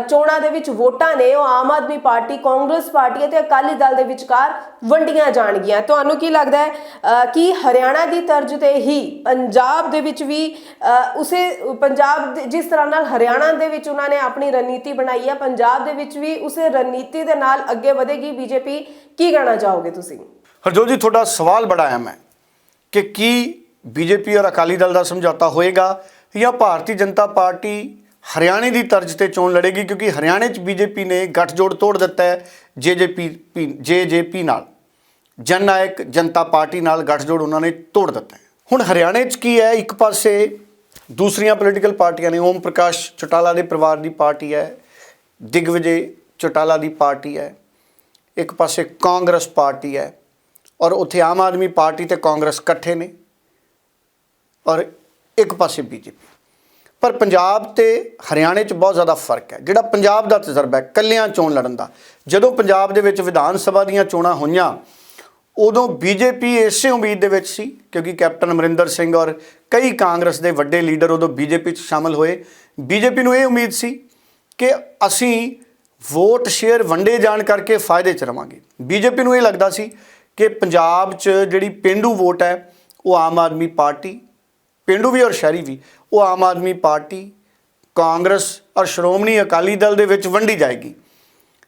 ਚੋਣਾਂ ਦੇ ਵਿੱਚ ਵੋਟਾਂ ਨੇ, ਉਹ Aam Aadmi party, Congress party ਅਤੇ ਅਕਾਲੀ ਦਲ ਦੇ ਵਿਚਕਾਰ ਵੰਡੀਆਂ ਜਾਣਗੀਆਂ। ਤੁਹਾਨੂੰ ਕੀ ਲੱਗਦਾ ਹੈ ਕਿ ਹਰਿਆਣਾ ਦੀ ਤਰਜ਼ ਤੇ ਹੀ ਪੰਜਾਬ ਦੇ ਵਿੱਚ ਵੀ ਉਸੇ, ਪੰਜਾਬ ਦੇ- ਜਿਸ ਤਰ੍ਹਾਂ ਨਾਲ ਹਰਿਆਣਾ ਦੇ ਵਿੱਚ ਉਹਨਾਂ ਨੇ ਆਪਣੀ ਰਣਨੀਤੀ ਬਣਾਈ ਹੈ, ਪੰਜਾਬ ਦੇ ਵਿੱਚ ਵੀ ਉਸੇ ਰਣਨੀਤੀ ਦੇ ਨਾਲ ਅੱਗੇ ਵਧੇਗੀ ਬੀਜੇਪੀ, ਕੀ ਕਹਿਣਾ ਚਾਹੋਗੇ ਤੁਸੀਂ? ਹਰਜੋਤ ਜੀ, ਤੁਹਾਡਾ ਸਵਾਲ ਬੜਾ ਅਹਿਮ ਹੈ ਕਿ ਕੀ ਬੀਜੇਪੀ ਔਰ ਅਕਾਲੀ ਦਲ ਦਾ ਸਮਝੌਤਾ ਹੋਏਗਾ ਜਾਂ ਭਾਰਤੀ ਜਨਤਾ ਪਾਰਟੀ ਹਰਿਆਣੇ ਦੀ ਤਰਜ਼ ਤੇ ਚੋਣ ਲੜੇਗੀ? ਕਿਉਂਕਿ ਹਰਿਆਣੇ 'ਚ ਬੀਜੇਪੀ ਨੇ ਗੱਠਜੋੜ ਤੋੜ ਦਿੱਤਾ ਹੈ ਜੇਜੇਪੀ ਜੇਜੇਪੀ ਨਾਲ। ਜਨ ਨਾਇਕ ਜਨਤਾ ਪਾਰਟੀ ਨਾਲ ਗੱਠਜੋੜ ਉਹਨਾਂ ਨੇ ਤੋੜ ਦਿੱਤਾ ਹੈ। ਹੁਣ ਹਰਿਆਣੇ 'ਚ ਕੀ ਹੈ? ਇੱਕ ਪਾਸੇ ਦੂਸਰੀਆਂ ਪੋਲੀਟੀਕਲ ਪਾਰਟੀਆਂ ਨੇ, ਓਮ ਪ੍ਰਕਾਸ਼ ਚੌਟਾਲਾ ਦੇ ਪਰਿਵਾਰ ਦੀ ਪਾਰਟੀ ਹੈ, ਦਿਗਵਿਜੇ ਚੌਟਾਲਾ ਦੀ ਪਾਰਟੀ ਹੈ, ਇੱਕ ਪਾਸੇ ਕਾਂਗਰਸ ਪਾਰਟੀ ਹੈ ਔਰ ਉੱਥੇ ਆਮ ਆਦਮੀ ਪਾਰਟੀ ਤੇ ਕਾਂਗਰਸ ਇਕੱਠੇ ਨੇ ਔਰ ਇੱਕ ਪਾਸੇ ਬੀਜੇਪੀ। ਪਰ ਪੰਜਾਬ ਤੇ ਹਰਿਆਣੇ 'ਚ ਬਹੁਤ ਜ਼ਿਆਦਾ ਫ਼ਰਕ ਹੈ, ਜਿਹੜਾ ਪੰਜਾਬ ਦਾ ਤਜਰਬਾ ਹੈ ਕੱਲਿਆਂ ਚੋਣ ਲੜਨ ਦਾ। ਜਦੋਂ ਪੰਜਾਬ ਦੇ ਵਿੱਚ ਵਿਧਾਨ ਸਭਾ ਦੀਆਂ ਚੋਣਾਂ ਹੋਈਆਂ, ਉਦੋਂ ਬੀਜੇਪੀ ਇਸੇ ਉਮੀਦ ਦੇ ਵਿੱਚ ਸੀ, ਕਿਉਂਕਿ ਕੈਪਟਨ ਅਮਰਿੰਦਰ ਸਿੰਘ ਔਰ ਕਈ ਕਾਂਗਰਸ ਦੇ ਵੱਡੇ ਲੀਡਰ ਉਦੋਂ ਬੀਜੇਪੀ 'ਚ ਸ਼ਾਮਲ ਹੋਏ। ਬੀਜੇਪੀ ਨੂੰ ਇਹ ਉਮੀਦ ਸੀ ਕਿ ਅਸੀਂ ਵੋਟ ਸ਼ੇਅਰ ਵੰਡੇ ਜਾਣ ਕਰਕੇ ਫਾਇਦੇ 'ਚ ਰਵਾਂਗੇ। ਬੀਜੇਪੀ ਨੂੰ ਇਹ ਲੱਗਦਾ ਸੀ ਕਿ ਪੰਜਾਬ 'ਚ ਜਿਹੜੀ ਪਿੰਡੂ ਵੋਟ ਹੈ, ਉਹ ਆਮ ਆਦਮੀ ਪਾਰਟੀ, ਪਿੰਡੂ ਵੀ ਔਰ ਸ਼ਹਿਰੀ ਵੀ, ਉਹ ਆਮ ਆਦਮੀ ਪਾਰਟੀ, ਕਾਂਗਰਸ ਔਰ ਸ਼੍ਰੋਮਣੀ ਅਕਾਲੀ ਦਲ ਦੇ ਵਿੱਚ ਵੰਡੀ ਜਾਏਗੀ।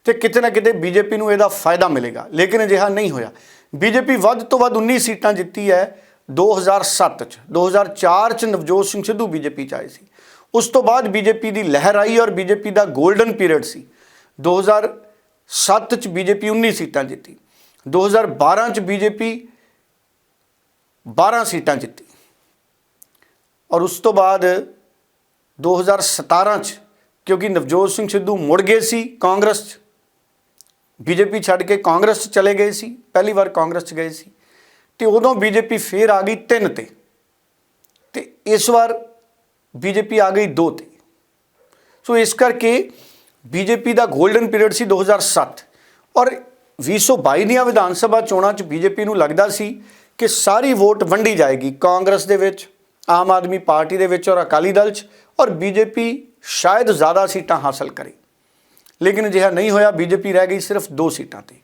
ਤੇ ਕਿਤੇ ਨਾ ਕਿਤੇ ਬੀਜੇਪੀ ਨੂੰ ਇਹਦਾ ਫਾਇਦਾ ਮਿਲੇਗਾ, ਲੇਕਿਨ ਅਜਿਹਾ ਨਹੀਂ ਹੋਇਆ। ਬੀਜੇਪੀ ਵੱਧ ਤੋਂ ਵੱਧ 19 ਸੀਟਾਂ ਜਿੱਤੀ ਹੈ 2007 ਚ। 2004 ਚ ਨਵਜੋਤ ਸਿੰਘ ਸਿੱਧੂ ਬੀਜੇਪੀ ਚ ਆਏ ਸੀ। ਉਸ ਤੋਂ ਬਾਅਦ ਬੀਜੇਪੀ ਦੀ ਲਹਿਰ ਆਈ ਔਰ ਬੀਜੇਪੀ ਦਾ 골ਡਨ ਪੀਰੀਅਡ ਸੀ। 2007 ਚ ਬੀਜੇਪੀ 19 ਸੀਟਾਂ ਜਿੱਤੀ। 2012 ਚ ਬੀਜੇਪੀ 12 ਸੀਟਾਂ ਜਿੱਤੀ। ਔਰ ਉਸ ਤੋਂ ਬਾਅਦ 2017 ਚ ਕਿਉਂਕਿ ਨਵਜੋਤ ਸਿੰਘ ਸਿੱਧੂ ਮੁੜ ਗਏ ਸੀ ਕਾਂਗਰਸ ਚ, ਬੀਜੇਪੀ ਛੱਡ ਕੇ ਕਾਂਗਰਸ 'ਚ ਚਲੇ ਗਏ ਸੀ, ਪਹਿਲੀ ਵਾਰ ਕਾਂਗਰਸ 'ਚ ਗਏ ਸੀ। ਤੇ ਉਦੋਂ ਬੀਜੇਪੀ ਫੇਰ ਆ ਗਈ 3 ਤੇ। ਤੇ ਇਸ ਵਾਰ ਬੀਜੇਪੀ ਆ ਗਈ 2 ਤੇ। ਸੋ ਇਸ ਕਰਕੇ ਬੀਜੇਪੀ ਦਾ 골ਡਨ ਪੀਰੀਅਡ ਸੀ 2007 ਔਰ 2022 ਦੀਆਂ ਵਿਧਾਨ ਸਭਾ ਚੋਣਾਂ 'ਚ ਬੀਜੇਪੀ ਨੂੰ ਲੱਗਦਾ ਸੀ ਕਿ ਸਾਰੀ ਵੋਟ ਵੰਡੀ ਜਾਏਗੀ, ਕਾਂਗਰਸ ਦੇ ਵਿੱਚ, ਆਮ ਆਦਮੀ ਪਾਰਟੀ ਦੇ ਵਿੱਚ ਔਰ ਅਕਾਲੀ ਦਲ 'ਚ ਔਰ ਬੀਜੇਪੀ ਸ਼ਾਇਦ ਜ਼ਿਆਦਾ ਸੀਟਾਂ ਹਾਸਲ ਕਰੇ। ਲੇਕਿਨ ਅਜਿਹਾ ਨਹੀਂ ਹੋਇਆ, ਬੀਜੇਪੀ ਰਹਿ ਗਈ ਸਿਰਫ ਦੋ ਸੀਟਾਂ ਤੇ।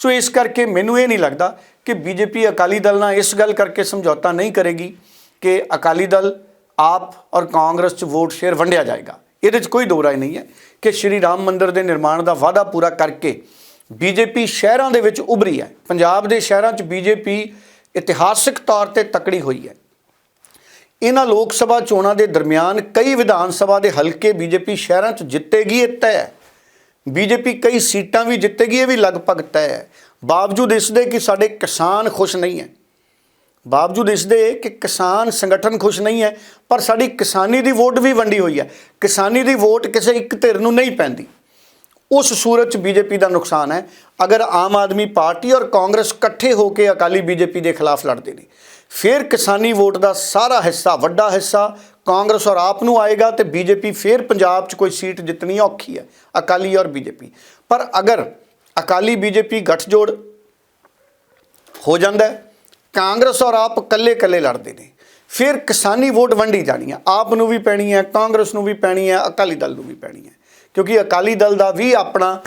ਸੋ ਇਸ ਕਰਕੇ ਮੈਨੂੰ ਇਹ ਨਹੀਂ ਲੱਗਦਾ ਕਿ ਬੀਜੇਪੀ ਅਕਾਲੀ ਦਲ ਨਾਲ ਇਸ ਗੱਲ ਕਰਕੇ ਸਮਝੌਤਾ ਨਹੀਂ ਕਰੇਗੀ ਕਿ ਅਕਾਲੀ ਦਲ ਆਪ ਔਰ ਕਾਂਗਰਸ 'ਚ ਵੋਟ ਸ਼ੇਅਰ ਵੰਡਿਆ ਜਾਏਗਾ। ਇਹਦੇ 'ਚ ਕੋਈ ਦੋ ਰਾਏ ਨਹੀਂ ਹੈ ਕਿ ਸ਼੍ਰੀ ਰਾਮ ਮੰਦਿਰ ਦੇ ਨਿਰਮਾਣ ਦਾ ਵਾਅਦਾ ਪੂਰਾ ਕਰਕੇ ਬੀਜੇਪੀ ਸ਼ਹਿਰਾਂ ਦੇ ਵਿੱਚ ਉਭਰੀ ਹੈ। ਪੰਜਾਬ ਦੇ ਸ਼ਹਿਰਾਂ 'ਚ ਬੀਜੇਪੀ ਇਤਿਹਾਸਿਕ ਤੌਰ ਤੇ ਤਕੜੀ ਹੋਈ ਹੈ। ਇਹਨਾਂ ਲੋਕ ਸਭਾ ਚੋਣਾਂ ਦੇ ਦਰਮਿਆਨ ਕਈ ਵਿਧਾਨ ਸਭਾ ਦੇ ਹਲਕੇ ਬੀਜੇਪੀ ਸ਼ਹਿਰਾਂ 'ਚ ਜਿੱਤੇਗੀ ਇਹ ਤੈਅ ਹੈ। ਬੀਜੇਪੀ ਕਈ ਸੀਟਾਂ ਵੀ ਜਿੱਤੇਗੀ, ਇਹ ਵੀ ਲਗਭਗ ਤੈਅ ਹੈ। ਬਾਵਜੂਦ ਇਸ ਦੇ ਕਿ ਸਾਡੇ ਕਿਸਾਨ ਖੁਸ਼ ਨਹੀਂ ਹੈ। ਬਾਵਜੂਦ ਇਸ ਦੇ ਕਿ ਕਿਸਾਨ ਸੰਗਠਨ ਖੁਸ਼ ਨਹੀਂ ਹੈ, ਪਰ ਸਾਡੀ ਕਿਸਾਨੀ ਦੀ ਵੋਟ ਵੀ ਵੰਡੀ ਹੋਈ ਹੈ। ਕਿਸਾਨੀ ਦੀ ਵੋਟ ਕਿਸੇ ਇੱਕ ਧਿਰ ਨੂੰ ਨਹੀਂ ਪੈਂਦੀ। ਉਸ ਸੂਰਤ ਚ ਬੀਜੇਪੀ ਦਾ ਨੁਕਸਾਨ ਹੈ। ਅਗਰ ਆਮ ਆਦਮੀ ਪਾਰਟੀ ਔਰ ਕਾਂਗਰਸ ਇਕੱਠੇ ਹੋ ਕੇ ਅਕਾਲੀ ਬੀਜੇਪੀ ਦੇ ਖਿਲਾਫ ਲੜਦੇ ਨੇ, ਫਿਰ ਕਿਸਾਨੀ ਵੋਟ ਦਾ ਸਾਰਾ ਹਿੱਸਾ, ਵੱਡਾ ਹਿੱਸਾ ਕਾਂਗਰਸ ਔਰ ਆਪ ਨੂੰ ਆਏਗਾ ਤੇ ਬੀਜੇਪੀ ਫਿਰ ਪੰਜਾਬ 'ਚ ਕੋਈ ਸੀਟ ਜਿੱਤਣੀ ਔਖੀ ਹੈ, ਅਕਾਲੀ ਔਰ ਬੀਜੇਪੀ। ਪਰ ਅਗਰ ਅਕਾਲੀ ਬੀਜੇਪੀ ਗੱਠਜੋੜ ਹੋ ਜਾਂਦਾ ਹੈ ਕਾਂਗਰਸ ਔਰ ਆਪ ਇਕੱਲੇ ਇਕੱਲੇ ਲੜਦੇ ਨੇ। ਫਿਰ ਕਿਸਾਨੀ ਵੋਟ ਵੰਡੀ ਜਾਣੀ ਹੈ ਆਪ ਨੂੰ ਵੀ ਪੈਣੀ ਹੈ ਕਾਂਗਰਸ ਨੂੰ ਵੀ ਪੈਣੀ ਹੈ ਅਕਾਲੀ ਦਲ ਨੂੰ ਵੀ ਪੈਣੀ ਹੈ ਕਿਉਂਕਿ ਅਕਾਲੀ ਦਲ ਦਾ ਵੀ ਆਪਣਾ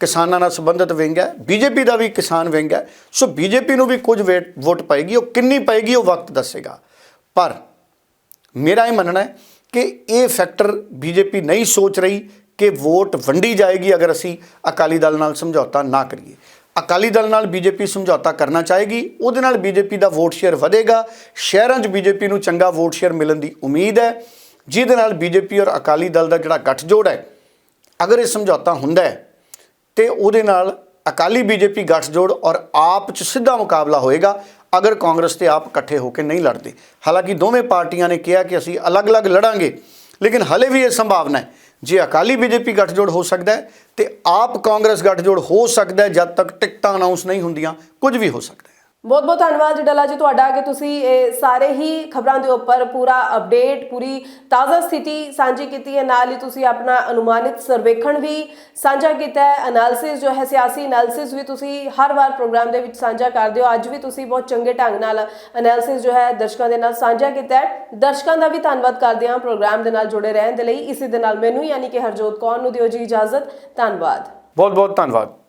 ਕਿਸਾਨਾਂ ਨਾਲ ਸੰਬੰਧਿਤ ਵਿੰਗ ਹੈ, ਬੀਜੇਪੀ ਦਾ ਵੀ ਕਿਸਾਨ ਵਿੰਗ ਹੈ। ਸੋ ਬੀਜੇਪੀ ਨੂੰ ਵੀ ਕੁਝ ਵੇਟ ਵੋਟ ਪਾਏਗੀ, ਉਹ ਕਿੰਨੀ ਪਾਏਗੀ ਉਹ ਵਕਤ ਦੱਸੇਗਾ। ਪਰ ਮੇਰਾ ਇਹ ਮੰਨਣਾ ਹੈ ਕਿ ਇਹ ਫੈਕਟਰ ਬੀਜੇਪੀ ਨਹੀਂ ਸੋਚ ਰਹੀ ਕਿ ਵੋਟ ਵੰਡੀ ਜਾਏਗੀ ਅਗਰ ਅਸੀਂ ਅਕਾਲੀ ਦਲ ਨਾਲ ਸਮਝੌਤਾ ਨਾ ਕਰੀਏ। ਅਕਾਲੀ ਦਲ ਨਾਲ ਬੀਜੇਪੀ ਸਮਝੌਤਾ ਕਰਨਾ ਚਾਹੇਗੀ, ਉਹਦੇ ਨਾਲ ਬੀਜੇਪੀ ਦਾ ਵੋਟ ਸ਼ੇਅਰ ਵਧੇਗਾ, ਸ਼ਹਿਰਾਂ 'ਚ ਬੀਜੇਪੀ ਨੂੰ ਚੰਗਾ ਵੋਟ ਸ਼ੇਅਰ ਮਿਲਣ ਦੀ ਉਮੀਦ ਹੈ, ਜਿਹਦੇ ਨਾਲ ਬੀਜੇਪੀ ਔਰ ਅਕਾਲੀ ਦਲ ਦਾ ਜਿਹੜਾ ਗੱਠਜੋੜ ਹੈ, ਅਗਰ ਇਹ ਸਮਝੌਤਾ ਹੁੰਦਾ ਹੈ, ਤੇ ਉਹਦੇ ਨਾਲ ਅਕਾਲੀ ਬੀਜੇਪੀ ਗੱਠਜੋੜ ਔਰ ਆਪ 'ਚ ਸਿੱਧਾ ਮੁਕਾਬਲਾ ਹੋਏਗਾ, ਅਗਰ ਕਾਂਗਰਸ ਤੇ ਆਪ ਇਕੱਠੇ ਹੋ ਕੇ ਨਹੀਂ ਲੜਦੇ। ਹਾਲਾਂਕਿ ਦੋਵੇਂ ਪਾਰਟੀਆਂ ਨੇ ਕਿਹਾ ਕਿ ਅਸੀਂ ਅਲੱਗ-ਅਲੱਗ ਲੜਾਂਗੇ, ਲੇਕਿਨ ਹਲੇ ਵੀ ਇਹ ਸੰਭਾਵਨਾ ਹੈ ਜੇ ਅਕਾਲੀ ਬੀਜੇਪੀ ਗੱਠਜੋੜ ਹੋ ਸਕਦਾ ਹੈ ਤੇ ਆਪ ਕਾਂਗਰਸ ਗੱਠਜੋੜ ਹੋ ਸਕਦਾ ਹੈ, ਜਦ ਤੱਕ ਟਿਕਟਾਂ ਅਨਾਉਂਸ ਨਹੀਂ ਹੁੰਦੀਆਂ, ਕੁਝ ਵੀ ਹੋ ਸਕਦਾ ਹੈ। ਬਹੁਤ ਬਹੁਤ ਧੰਨਵਾਦ ਡੱਲਾ ਜੀ ਤੁਹਾਡਾ ਕਿ ਤੁਸੀਂ ਇਹ ਸਾਰੇ ਹੀ ਖਬਰਾਂ ਦੇ ਉੱਪਰ ਪੂਰਾ ਅਪਡੇਟ ਪੂਰੀ ਤਾਜ਼ਾ ਸਥਿਤੀ ਸਾਂਝੀ ਕੀਤੀ ਹੈ। ਨਾਲ ਹੀ ਤੁਸੀਂ ਆਪਣਾ ਅਨੁਮਾਨਿਤ ਸਰਵੇਖਣ ਵੀ ਸਾਂਝਾ ਕੀਤਾ ਹੈ। ਐਨਾਲਿਸਿਸ ਜੋ ਹੈ, ਸਿਆਸੀ ਐਨਾਲਿਸਿਸ ਵੀ ਤੁਸੀਂ ਹਰ ਵਾਰ ਪ੍ਰੋਗਰਾਮ ਦੇ ਵਿੱਚ ਸਾਂਝਾ ਕਰਦੇ ਹੋ। ਅੱਜ ਵੀ ਤੁਸੀਂ ਬਹੁਤ ਚੰਗੇ ਢੰਗ ਨਾਲ ਐਨਾਲਿਸਿਸ ਜੋ ਹੈ, ਦਰਸ਼ਕਾਂ ਦੇ ਨਾਲ ਸਾਂਝਾ ਕੀਤਾ ਹੈ। ਦਰਸ਼ਕਾਂ ਦਾ ਵੀ ਧੰਨਵਾਦ ਕਰਦੇ ਹਾਂ ਪ੍ਰੋਗਰਾਮ ਦੇ ਨਾਲ ਜੁੜੇ ਰਹਿਣ ਦੇ ਲਈ। ਇਸੇ ਦੇ ਨਾਲ ਮੈਨੂੰ ਯਾਨੀ ਕਿ ਹਰਜੋਤ ਕੌਰ ਨੂੰ ਦਿਓ ਜੀ ਇਜਾਜ਼ਤ। ਧੰਨਵਾਦ। ਬਹੁਤ ਬਹੁਤ ਧੰਨਵਾਦ।